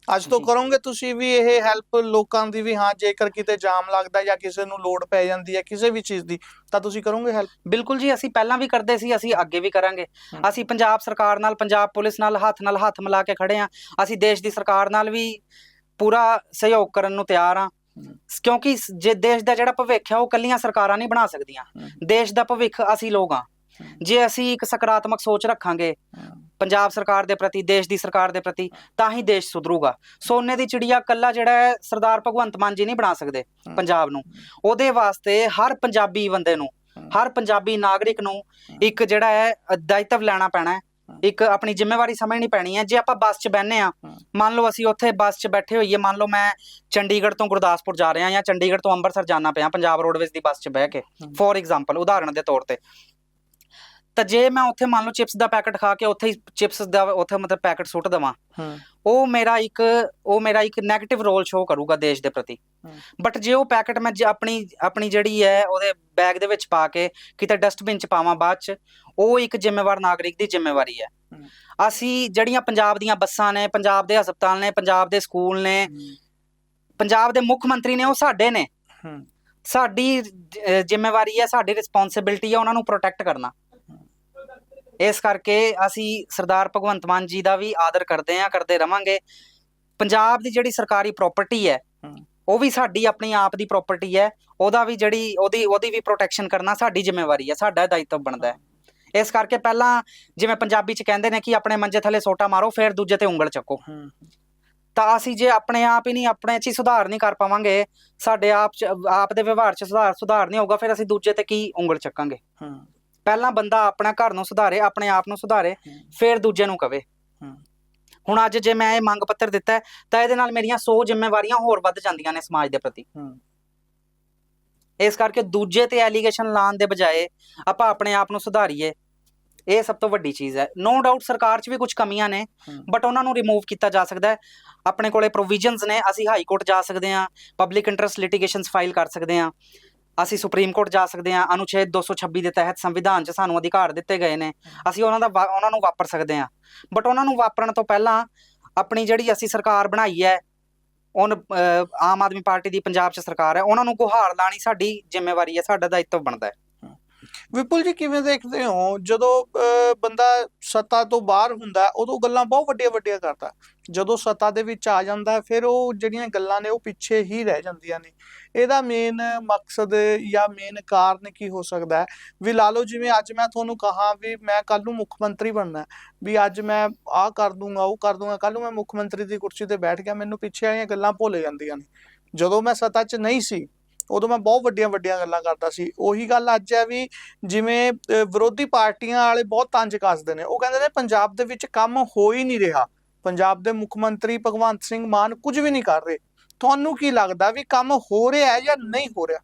ਅੱਜ ਤੋਂ। ਕਰੋਗੇ ਤੁਸੀਂ ਵੀ ਇਹ ਹੈਲਪ ਲੋਕਾਂ ਦੀ ਵੀ ਹਾਂ ਜੇਕਰ ਕਿਤੇ ਜਾਮ ਲੱਗਦਾ ਜਾਂ ਕਿਸੇ ਨੂੰ ਲੋੜ ਪੈ ਜਾਂਦੀ ਹੈ ਕਿਸੇ ਵੀ ਚੀਜ਼ ਦੀ ਤਾਂ ਤੁਸੀਂ ਕਰੋਗੇ ਹੈਲਪ ਬਿਲਕੁਲ ਜੀ ਅਸੀਂ ਪਹਿਲਾਂ ਵੀ ਕਰਦੇ ਸੀ ਅਸੀਂ ਅੱਗੇ ਵੀ ਕਰਾਂਗੇ। ਅਸੀਂ ਪੰਜਾਬ ਸਰਕਾਰ ਨਾਲ ਪੰਜਾਬ ਪੁਲਿਸ ਨਾਲ ਹੱਥ ਨਾਲ ਹੱਥ ਮਿਲਾ ਕੇ ਖੜੇ ਆ ਅਸੀਂ ਦੇਸ਼ ਦੀ ਸਰਕਾਰ ਨਾਲ ਵੀ ਪੂਰਾ ਸਹਿਯੋਗ ਕਰਨ ਨੂੰ ਤਿਆਰ ਆ। ਕਿਉਂਕਿ ਜੇ ਦੇਸ਼ ਦਾ ਜਿਹੜਾ ਭਵਿੱਖ ਹੈ ਉਹ ਕੱਲੀਆਂ ਸਰਕਾਰਾਂ ਨਹੀਂ ਬਣਾ ਸਕਦੀਆਂ। ਦੇਸ਼ ਦਾ ਭਵਿੱਖ ਅਸੀਂ ਲੋਕ ਆ। ਜੇ ਅਸੀਂ ਇੱਕ ਸਕਾਰਾਤਮਕ ਸੋਚ ਰੱਖਾਂਗੇ ਪੰਜਾਬ ਸਰਕਾਰ ਦੇ ਪ੍ਰਤੀ ਦੇਸ਼ ਦੀ ਸਰਕਾਰ ਦੇ ਪ੍ਰਤੀ ਤਾਂ ਹੀ ਦੇਸ਼ ਸੁਧਰੂਗਾ ਸੋਨੇ ਦੀ ਚਿੜੀਆ ਕੱਲਾ ਜਿਹੜਾ ਹੈ ਸਰਦਾਰ ਭਗਵੰਤ ਮਾਨ ਜੀ ਨਹੀਂ ਬਣਾ ਸਕਦੇ। ਪੰਜਾਬ ਨੂੰ ਉਹਦੇ ਵਾਸਤੇ ਹਰ ਪੰਜਾਬੀ ਬੰਦੇ ਨੂੰ। ਹਰ ਪੰਜਾਬੀ ਨਾਗਰਿਕ ਨੂੰ ਇੱਕ ਜਿਹੜਾ ਹੈ ਦਾਇਤਵ ਲੈਣਾ ਪੈਣਾ ਹੈ। ਇੱਕ ਆਪਣੀ ਜ਼ਿੰਮੇਵਾਰੀ ਸਮਝਣੀ ਪੈਣੀ ਹੈ ਜੇ ਆਪਾਂ ਬੱਸ 'ਚ ਬੈਠੇ ਆ। ਮੰਨ ਲਓ ਅਸੀਂ ਉੱਥੇ ਬੱਸ 'ਚ ਬੈਠੇ ਹੋਈਏ ਮੰਨ ਲਓ ਮੈਂ ਚੰਡੀਗੜ੍ਹ ਤੋਂ ਗੁਰਦਾਸਪੁਰ ਜਾ ਰਿਹਾ ਜਾਂ ਚੰਡੀਗੜ੍ਹ ਤੋਂ ਅੰਮ੍ਰਿਤਸਰ ਜਾਣਾ ਪਿਆ ਪੰਜਾਬ ਰੋਡਵੇਜ਼ ਦੀ ਬੱਸ 'ਚ ਬਹਿ ਕੇ। ਫੋਰ ਐਗਜ਼ਾਮਪਲ ਉਦਾਹਰਣ ਦੇ ਤੌਰ ਤੇ ਤਾਂ ਜੇ ਮੈਂ ਉੱਥੇ ਮੰਨ ਲਓ ਚਿਪਸ ਦਾ ਪੈਕਟ ਖਾ ਕੇ ਉੱਥੇ ਹੀ ਚਿਪਸ ਦਾ ਉੱਥੇ ਮਤਲਬ ਪੈਕਟ ਸੁੱਟ ਦੇਵਾਂ ਉਹ ਮੇਰਾ ਇੱਕ ਉਹ ਮੇਰਾ ਇੱਕ 네ਗੇਟਿਵ ਰੋਲ ਸ਼ੋ ਕਰੂਗਾ ਦੇਸ਼ ਦੇ ਪ੍ਰਤੀ। ਬਟ ਜੇ ਉਹ ਪੈਕਟ ਮੈਂ ਆਪਣੀ ਆਪਣੀ ਜਿਹੜੀ ਹੈ ਉਹਦੇ ਬੈਗ ਦੇ ਵਿੱਚ ਪਾ ਕੇ ਕਿਤੇ ਡਸਟਬਿਨ 'ਚ ਪਾਵਾਂ ਬਾਅਦ 'ਚ ਉਹ ਇੱਕ ਜ਼ਿੰਮੇਵਾਰ ਨਾਗਰਿਕ ਦੀ ਜ਼ਿੰਮੇਵਾਰੀ ਹੈ। ਅਸੀਂ ਜਿਹੜੀਆਂ ਪੰਜਾਬ ਦੀਆਂ ਬੱਸਾਂ ਨੇ ਪੰਜਾਬ ਦੇ ਹਸਪਤਾਲ ਨੇ ਪੰਜਾਬ ਦੇ ਸਕੂਲ ਨੇ ਪੰਜਾਬ ਦੇ ਮੁੱਖ ਮੰਤਰੀ ਨੇ ਉਹ ਸਾਡੇ ਨੇ। ਸਾਡੀ ਜ਼ਿੰਮੇਵਾਰੀ ਹੈ ਸਾਡੀ ਰਿਸਪੌਂਸਿਬਿਲਟੀ ਹੈ ਉਹਨਾਂ ਨੂੰ ਪ੍ਰੋਟੈਕਟ ਕਰਨਾ ਇਸ ਕਰਕੇ ਅਸੀਂ ਸਰਦਾਰ ਭਗਵੰਤ ਮਾਨ ਜੀ ਦਾ ਵੀ ਆਦਰ ਕਰਦੇ ਹਾਂ ਕਰਦੇ ਰਵਾਂਗੇ। ਪੰਜਾਬ ਦੀ ਜਿਹੜੀ ਸਰਕਾਰੀ ਪ੍ਰਾਪਰਟੀ ਹੈ। ਉਹ ਵੀ ਸਾਡੀ ਆਪਣੀ ਆਪ ਦੀ ਪ੍ਰਾਪਰਟੀ ਹੈ। ਉਹਦਾ ਵੀ ਜਿਹੜੀ ਉਹਦੀ ਉਹਦੀ ਵੀ ਪ੍ਰੋਟੈਕਸ਼ਨ ਕਰਨਾ ਸਾਡੀ ਜ਼ਿੰਮੇਵਾਰੀ ਹੈ ਸਾਡਾ ਦਾਇਤਵ ਬਣਦਾ ਹੈ। ਇਸ ਕਰਕੇ ਪਹਿਲਾਂ ਜਿਵੇਂ ਪੰਜਾਬੀ ਚ ਕਹਿੰਦੇ ਨੇ ਕਿ ਆਪਣੇ ਮੰਜੇ ਥੱਲੇ ਸੋਟਾ ਮਾਰੋ ਫਿਰ ਦੂਜੇ ਤੇ ਉਂਗਲ ਚੱਕੋ। ਤਾਂ ਅਸੀਂ ਜੇ ਆਪਣੇ ਆਪ ਹੀ ਨਹੀਂ ਆਪਣੇ 'ਚ ਹੀ ਸੁਧਾਰ ਨਹੀਂ ਕਰ ਪਾਵਾਂਗੇ ਸਾਡੇ ਆਪ 'ਚ ਆਪ ਦੇ ਵਿਵਹਾਰ 'ਚ ਸੁਧਾਰ ਸੁਧਾਰ ਨਹੀਂ ਹੋਊਗਾ ਫਿਰ ਅਸੀਂ ਦੂਜੇ ਤੇ ਕੀ ਉਂਗਲ ਚੱਕਾਂਗੇ? ਪਹਿਲਾਂ ਬੰਦਾ ਆਪਣਾ ਘਰ ਨੂੰ ਸੁਧਾਰੇ ਆਪਣੇ ਆਪ ਨੂੰ ਸੁਧਾਰੇ ਫਿਰ ਦੂਜੇ ਨੂੰ ਕਵੇ। ਹੁਣ ਅੱਜ ਜੇ ਮੈਂ ਇਹ ਮੰਗ ਪੱਤਰ ਦਿੱਤਾ ਹੈ, ਤਾਂ ਇਹਦੇ ਨਾਲ ਮੇਰੀਆਂ 100 ਜ਼ਿੰਮੇਵਾਰੀਆਂ ਹੋਰ ਵੱਧ ਜਾਂਦੀਆਂ ਨੇ ਸਮਾਜ ਦੇ ਪ੍ਰਤੀ। ਇਸ ਕਰਕੇ ਦੂਜੇ ਤੇ ਐਲੀਗੇਸ਼ਨ ਲਾਉਣ ਦੇ ਬਜਾਏ ਆਪਾਂ ਆਪਣੇ ਆਪ ਨੂੰ ਸੁਧਾਰੀਏ ਇਹ ਸਭ ਤੋਂ ਵੱਡੀ ਚੀਜ਼ ਹੈ। ਨੋ ਡਾਊਟ ਸਰਕਾਰ 'ਚ ਵੀ ਕੁਝ ਕਮੀਆਂ ਨੇ। ਬਟ ਉਹਨਾਂ ਨੂੰ ਰਿਮੂਵ ਕੀਤਾ ਜਾ ਸਕਦਾ ਹੈ। ਆਪਣੇ ਕੋਲੇ ਪ੍ਰੋਵੀਜ਼ਨਸ ਨੇ ਅਸੀਂ ਹਾਈ ਕੋਰਟ ਜਾ ਸਕਦੇ ਹਾਂ ਪਬਲਿਕ ਇੰਟਰਸਟ ਲਿਟੀਗੇਸ਼ਨਸ ਫਾਈਲ ਕਰ ਸਕਦੇ ਹਾਂ। ਅਸੀਂ ਸੁਪਰੀਮ ਕੋਰਟ ਜਾ ਸਕਦੇ ਹਾਂ ਅਨੁਛੇਦ 226 ਦੇ ਤਹਿਤ ਸੰਵਿਧਾਨ 'ਚ ਸਾਨੂੰ ਅਧਿਕਾਰ ਦਿੱਤੇ ਗਏ ਨੇ। ਅਸੀਂ ਉਹਨਾਂ ਦਾ ਵਾ- ਉਹਨਾਂ ਨੂੰ ਵਾਪਰ ਸਕਦੇ ਹਾਂ। ਬਟ ਉਹਨਾਂ ਨੂੰ ਵਾਪਰਨ ਤੋਂ ਪਹਿਲਾਂ ਆਪਣੀ ਜਿਹੜੀ ਅਸੀਂ ਸਰਕਾਰ ਬਣਾਈ ਹੈ ਉਹਨ ਅਹ, ਆਮ ਆਦਮੀ ਪਾਰਟੀ ਦੀ ਪੰਜਾਬ 'ਚ ਸਰਕਾਰ ਹੈ ਉਹਨਾਂ ਨੂੰ ਗੁਹਾਰ ਲਾਣੀ ਸਾਡੀ ਜ਼ਿੰਮੇਵਾਰੀ ਹੈ ਸਾਡਾ ਦਾਇਿਤਵ ਬਣਦਾ ਹੈ। ਵਿਪੁਲ ਜੀ ਕਿਵੇਂ ਦੇਖਦੇ ਹੋ? ਜਦੋਂ ਅਹ, ਬੰਦਾ ਸੱਤਾ ਤੋਂ ਬਾਹਰ ਹੁੰਦਾ ਉਦੋਂ ਗੱਲਾਂ ਬਹੁਤ ਵੱਡੀਆਂ ਵੱਡੀਆਂ ਕਰਦਾ ਜਦੋਂ ਸੱਤਾ ਦੇ ਵਿੱਚ ਆ ਜਾਂਦਾ ਫਿਰ ਉਹ ਜਿਹੜੀਆਂ ਗੱਲਾਂ ਨੇ ਉਹ ਪਿੱਛੇ ਹੀ ਰਹਿ ਜਾਂਦੀਆਂ ਨੇ। ਇਹਦਾ ਮੇਨ ਮਕਸਦ ਜਾਂ ਮੇਨ ਕਾਰਨ ਕੀ ਹੋ ਸਕਦਾ ਹੈ? ਵੀ ਲਾ ਲਓ ਜਿਵੇਂ ਅੱਜ ਮੈਂ ਤੁਹਾਨੂੰ ਕਹਾ ਵੀ ਮੈਂ ਕੱਲ ਨੂੰ ਮੁੱਖ ਮੰਤਰੀ ਬਣਨਾ ਵੀ ਅੱਜ ਮੈਂ ਆਹ ਕਰ ਦੂੰਗਾ, ਉਹ ਕਰ ਦੂੰਗਾ ਕੱਲ ਨੂੰ ਮੈਂ ਮੁੱਖ ਮੰਤਰੀ ਦੀ ਕੁਰਸੀ ਤੇ ਬੈਠ ਗਿਆ, ਮੈਨੂੰ ਪਿੱਛੇ ਵਾਲੀਆਂ ਗੱਲਾਂ ਭੁੱਲ ਜਾਂਦੀਆਂ ਨੇ। ਜਦੋਂ ਮੈਂ ਸੱਤਾ 'ਚ ਨਹੀਂ ਸੀ, ਉਦੋਂ ਮੈਂ ਬਹੁਤ ਵੱਡੀਆਂ ਵੱਡੀਆਂ ਗੱਲਾਂ ਕਰਦਾ ਸੀ। ਉਹੀ ਗੱਲ ਅੱਜ ਹੈ ਵੀ ਜਿਵੇਂ ਵਿਰੋਧੀ ਪਾਰਟੀਆਂ ਵਾਲੇ ਬਹੁਤ ਤੰਜ ਕੱਸਦੇ ਨੇ। ਉਹ ਕਹਿੰਦੇ ਨੇ ਪੰਜਾਬ ਦੇ ਵਿੱਚ ਕੰਮ ਹੋ ਹੀ ਨਹੀਂ ਰਿਹਾ। ਪੰਜਾਬ ਦੇ ਮੁੱਖ ਮੰਤਰੀ ਭਗਵੰਤ ਸਿੰਘ ਮਾਨ ਕੁਝ ਵੀ ਨਹੀਂ ਕਰ ਰਹੇ। ਤੁਹਾਨੂੰ ਕੀ ਲੱਗਦਾ ਵੀ ਕੰਮ ਹੋ ਰਿਹਾ ਹੈ ਜਾਂ ਨਹੀਂ ਹੋ ਰਿਹਾ?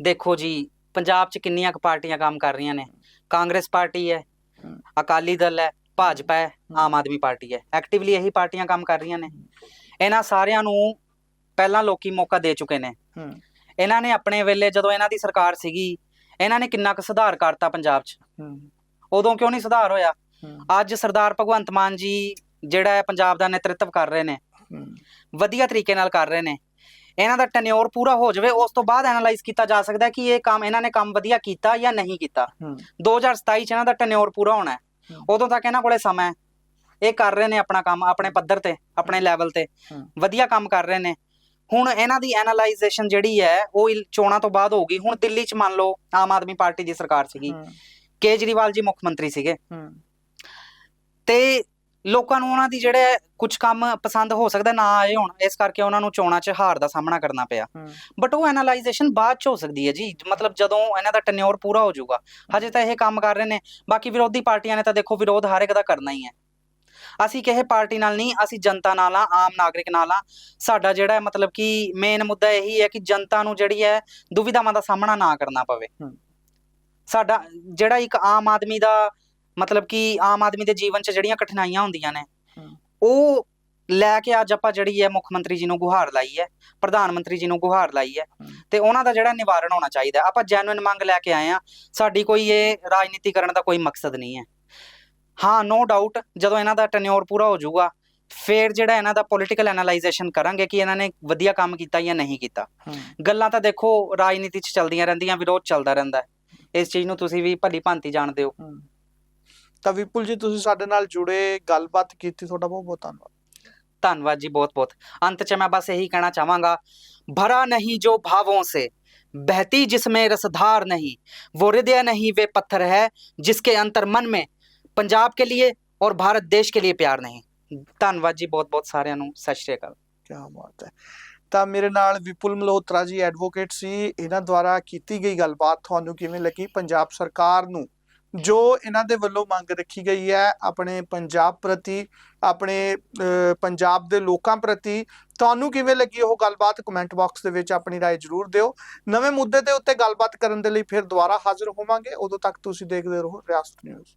ਦੇਖੋ ਜੀ ਪੰਜਾਬ 'ਚ ਕਿੰਨੀਆਂ ਕੁ ਪਾਰਟੀਆਂ ਕੰਮ ਕਰ ਰਹੀਆਂ ਨੇ। ਕਾਂਗਰਸ ਪਾਰਟੀ ਹੈ। ਅਕਾਲੀ ਦਲ ਹੈ ਭਾਜਪਾ ਹੈ ਆਮ ਆਦਮੀ ਪਾਰਟੀ ਹੈ। ਐਕਟਿਵਲੀ ਇਹੀ ਪਾਰਟੀਆਂ ਕੰਮ ਕਰ ਰਹੀਆਂ ਨੇ। ਇਹਨਾਂ ਸਾਰਿਆਂ ਨੂੰ ਪਹਿਲਾਂ ਲੋਕੀ ਮੌਕਾ ਦੇ ਚੁੱਕੇ ਨੇ। ਇਹਨਾਂ ਨੇ ਆਪਣੇ ਵੇਲੇ ਜਦੋਂ ਇਹਨਾਂ ਦੀ ਸਰਕਾਰ ਸੀਗੀ ਇਹਨਾਂ ਨੇ ਕਿੰਨਾ ਕੁ ਸੁਧਾਰ ਕਰਤਾ ਪੰਜਾਬ 'ਚ। ਉਦੋਂ ਕਿਉਂ ਨਹੀਂ ਸੁਧਾਰ ਹੋਇਆ? ਅੱਜ ਸਰਦਾਰ ਭਗਵੰਤ ਮਾਨ ਜੀ ਜਿਹੜਾ ਹੈ ਪੰਜਾਬ ਦਾ ਨੇਤਰਤਵ ਕਰ ਰਹੇ ਨੇ। ਵਧੀਆ ਤਰੀਕੇ ਨਾਲ ਕਰ ਰਹੇ ਨੇ। ਇਹਨਾਂ ਦਾ ਟੈਨਿਓਰ ਪੂਰਾ ਹੋ ਜਾਵੇ ਉਸ ਤੋਂ ਬਾਅਦ ਐਨਾਲਾਈਜ਼ ਕੀਤਾ ਜਾ ਸਕਦਾ ਕਿ ਇਹ ਕੰਮ ਇਹਨਾਂ ਨੇ ਕੰਮ ਵਧੀਆ ਕੀਤਾ ਜਾਂ ਨਹੀਂ ਕੀਤਾ। ਹੂੰ। 2027 ਚ ਇਹਨਾਂ ਦਾ ਟੈਨਿਓਰ ਪੂਰਾ ਹੋਣਾ ਹੈ। ਉਦੋਂ ਤੱਕ ਇਹਨਾਂ ਕੋਲੇ ਸਮਾਂ ਹੈ। ਇਹ ਕਰ ਰਹੇ ਨੇ ਆਪਣਾ ਕੰਮ ਆਪਣੇ ਪੱਧਰ ਤੇ ਆਪਣੇ ਲੈਵਲ ਤੇ। ਵਧੀਆ ਕੰਮ ਕਰ ਰਹੇ ਨੇ। ਹੁਣ ਇਹਨਾਂ ਦੀ ਐਨਾਲਾਈਜੇਸ਼ਨ ਜਿਹੜੀ ਹੈ ਉਹ ਚੋਣਾਂ ਤੋਂ ਬਾਅਦ ਹੋਊਗੀ ਹੁਣ ਦਿੱਲੀ ਚ ਮੰਨ ਲਓ ਆਮ ਆਦਮੀ ਪਾਰਟੀ ਦੀ ਸਰਕਾਰ ਸੀਗੀ। ਕੇਜਰੀਵਾਲ ਜੀ ਮੁੱਖ ਮੰਤਰੀ ਸੀਗੇ। ਤੇ ਲੋਕਾਂ ਨੂੰ ਉਹਨਾਂ ਦੀ ਜਿਹੜੇ ਕੁਝ ਕੰਮ ਪਸੰਦ ਹੋ ਸਕਦਾ ਨਾ ਆਏ ਹੁਣ ਇਸ ਕਰਕੇ ਉਹਨਾਂ ਨੂੰ ਚੋਣਾਂ 'ਚ ਹਾਰ ਦਾ ਸਾਹਮਣਾ ਕਰਨਾ ਪਿਆ। ਬਟ ਉਹ ਐਨਾਲਾਈਜੇਸ਼ਨ ਬਾਅਦ 'ਚ ਹੋ ਸਕਦੀ ਹੈ ਜੀ ਮਤਲਬ ਜਦੋਂ ਇਹਨਾਂ ਦਾ ਟੈਨਿਓਰ ਪੂਰਾ ਹੋ ਜਾਊਗਾ। ਹਜੇ ਤਾਂ ਇਹ ਕੰਮ ਕਰ ਰਹੇ ਨੇ ਬਾਕੀ ਵਿਰੋਧੀ ਪਾਰਟੀਆਂ ਨੇ ਤਾਂ ਦੇਖੋ ਵਿਰੋਧ ਹਰ ਇੱਕ ਦਾ ਕਰਨਾ ਹੀ ਹੈ। ਅਸੀਂ ਕਿਸੇ ਪਾਰਟੀ ਨਾਲ ਨਹੀਂ ਅਸੀਂ ਜਨਤਾ ਨਾਲ ਆ ਆਮ ਨਾਗਰਿਕ ਨਾਲ ਆ ਸਾਡਾ ਜਿਹੜਾ ਹੈ ਮਤਲਬ ਕਿ ਮੇਨ ਮੁੱਦਾ ਇਹੀ ਹੈ ਕਿ ਜਨਤਾ ਨੂੰ ਜਿਹੜੀ ਹੈ ਦੁਵਿਧਾਵਾਂ ਦਾ ਸਾਹਮਣਾ ਨਾ ਕਰਨਾ ਪਵੇ। ਸਾਡਾ ਜਿਹੜਾ ਇੱਕ ਆਮ ਆਦਮੀ ਦਾ ਮਤਲਬ ਕਿ ਆਮ ਆਦਮੀ ਦੇ ਜੀਵਨ 'ਚ ਜਿਹੜੀਆਂ ਕਠਿਨਾਈਆਂ ਹੁੰਦੀਆਂ ਨੇ। ਉਹ ਲੈ ਕੇ ਅੱਜ ਆਪਾਂ ਜਿਹੜੀ ਹੈ ਮੁੱਖ ਮੰਤਰੀ ਜੀ ਨੂੰ ਗੁਹਾਰ ਲਾਈ ਹੈ ਪ੍ਰਧਾਨ ਮੰਤਰੀ ਜੀ ਨੂੰ ਗੁਹਾਰ ਲਾਈ ਹੈ। ਤੇ ਉਹਨਾਂ ਦਾ ਜਿਹੜਾ ਨਿਵਾਰਣ ਹੋਣਾ ਚਾਹੀਦਾ। ਆਪਾਂ ਜੈਨੂਇਨ ਮੰਗ ਲੈ ਕੇ ਆਏ ਆ ਸਾਡੀ ਕੋਈ ਇਹ ਰਾਜਨੀਤੀਕਰਨ ਦਾ ਕੋਈ ਮਕਸਦ ਨਹੀਂ ਹੈ ਹਾਂ ਨੋ ਡਾਊਟ ਜਦੋਂ ਇਹਨਾਂ ਦਾ ਟੈਨਿਓਰ ਪੂਰਾ ਹੋ ਜਾਊਗਾ ਫਿਰ ਜਿਹੜਾ ਇਹਨਾਂ ਦਾ ਪੋਲਿਟੀਕਲ ਐਨਾਲਾਈਜੇਸ਼ਨ ਕਰਾਂਗੇ ਕਿ ਇਹਨਾਂ ਨੇ ਵਧੀਆ ਕੰਮ ਕੀਤਾ ਜਾਂ ਨਹੀਂ ਕੀਤਾ ਗੱਲਾਂ ਤਾਂ ਦੇਖੋ ਰਾਜਨੀਤੀ 'ਚ ਚੱਲਦੀਆਂ ਰਹਿੰਦੀਆਂ ਵਿਰੋਧ ਚੱਲਦਾ ਰਹਿੰਦਾ ਇਸ ਚੀਜ਼ ਨੂੰ ਤੁਸੀਂ ਵੀ ਭਲੀ ਭਾਂਤੀ ਜਾਣਦੇ ਹੂੰ ਤਾਂ ਵਿਪੁਲ ਜੀ ਤੁਸੀਂ ਸਾਡੇ ਨਾਲ ਜੁੜੇ ਗੱਲਬਾਤ ਕੀਤੀ ਤੁਹਾਡਾ ਬਹੁਤ ਬਹੁਤ ਧੰਨਵਾਦ ਧੰਨਵਾਦ ਜੀ ਬਹੁਤ ਬਹੁਤ ਅੰਤ 'ਚ ਮੈਂ ਬਸ ਇਹੀ ਕਹਿਣਾ ਚਾਹਾਂਗਾ ਭਰਾ ਨਹੀਂ ਜੋ ਭਾਵों से बहती जिसमें रसधार नहीं वो हृदय नहीं वे पत्थर है जिसके अंतर मन में पंजाब के लिए और भारत देश के लिए प्यार नहीं ਧੰਨਵਾਦ ਜੀ ਬਹੁਤ ਬਹੁਤ ਸਾਰਿਆਂ ਨੂੰ ਸਤਿ ਸ਼੍ਰੀ ਅਕਾਲ ਕੀ ਬਾਤ ਹੈ ਤਾਂ ਮੇਰੇ ਨਾਲ ਵਿਪੁਲ ਮਲਹੋਤਰਾ ਜੀ ਐਡਵੋਕੇਟ ਸੀ ਇਹਨਾਂ ਦੁਆਰਾ ਕੀਤੀ ਗਈ ਗੱਲਬਾਤ ਤੁਹਾਨੂੰ ਕਿਵੇਂ ਲੱਗੀ ਪੰਜਾਬ ਸਰਕਾਰ ਨੂੰ ਜੋ ਇਹਨਾਂ ਦੇ ਵੱਲੋਂ ਮੰਗ ਰੱਖੀ ਗਈ ਹੈ ਆਪਣੇ ਪੰਜਾਬ ਪ੍ਰਤੀ ਆਪਣੇ ਅਹ, ਪੰਜਾਬ ਦੇ ਲੋਕਾਂ ਪ੍ਰਤੀ ਤੁਹਾਨੂੰ ਕਿਵੇਂ ਲੱਗੀ ਉਹ ਗੱਲਬਾਤ ਕਮੈਂਟ ਬਾਕਸ ਦੇ ਵਿੱਚ ਆਪਣੀ رائے ਜ਼ਰੂਰ ਦਿਓ ਨਵੇਂ ਮੁੱਦੇ ਦੇ ਉੱਤੇ ਗੱਲਬਾਤ ਕਰਨ ਦੇ ਲਈ ਫਿਰ ਦੁਬਾਰਾ ਹਾਜ਼ਰ ਹੋਵਾਂਗੇ ਉਦੋਂ ਤੱਕ ਤੁਸੀਂ ਦੇਖਦੇ ਰਹੋ ਰਿਆਸਤ ਨਿਊਜ਼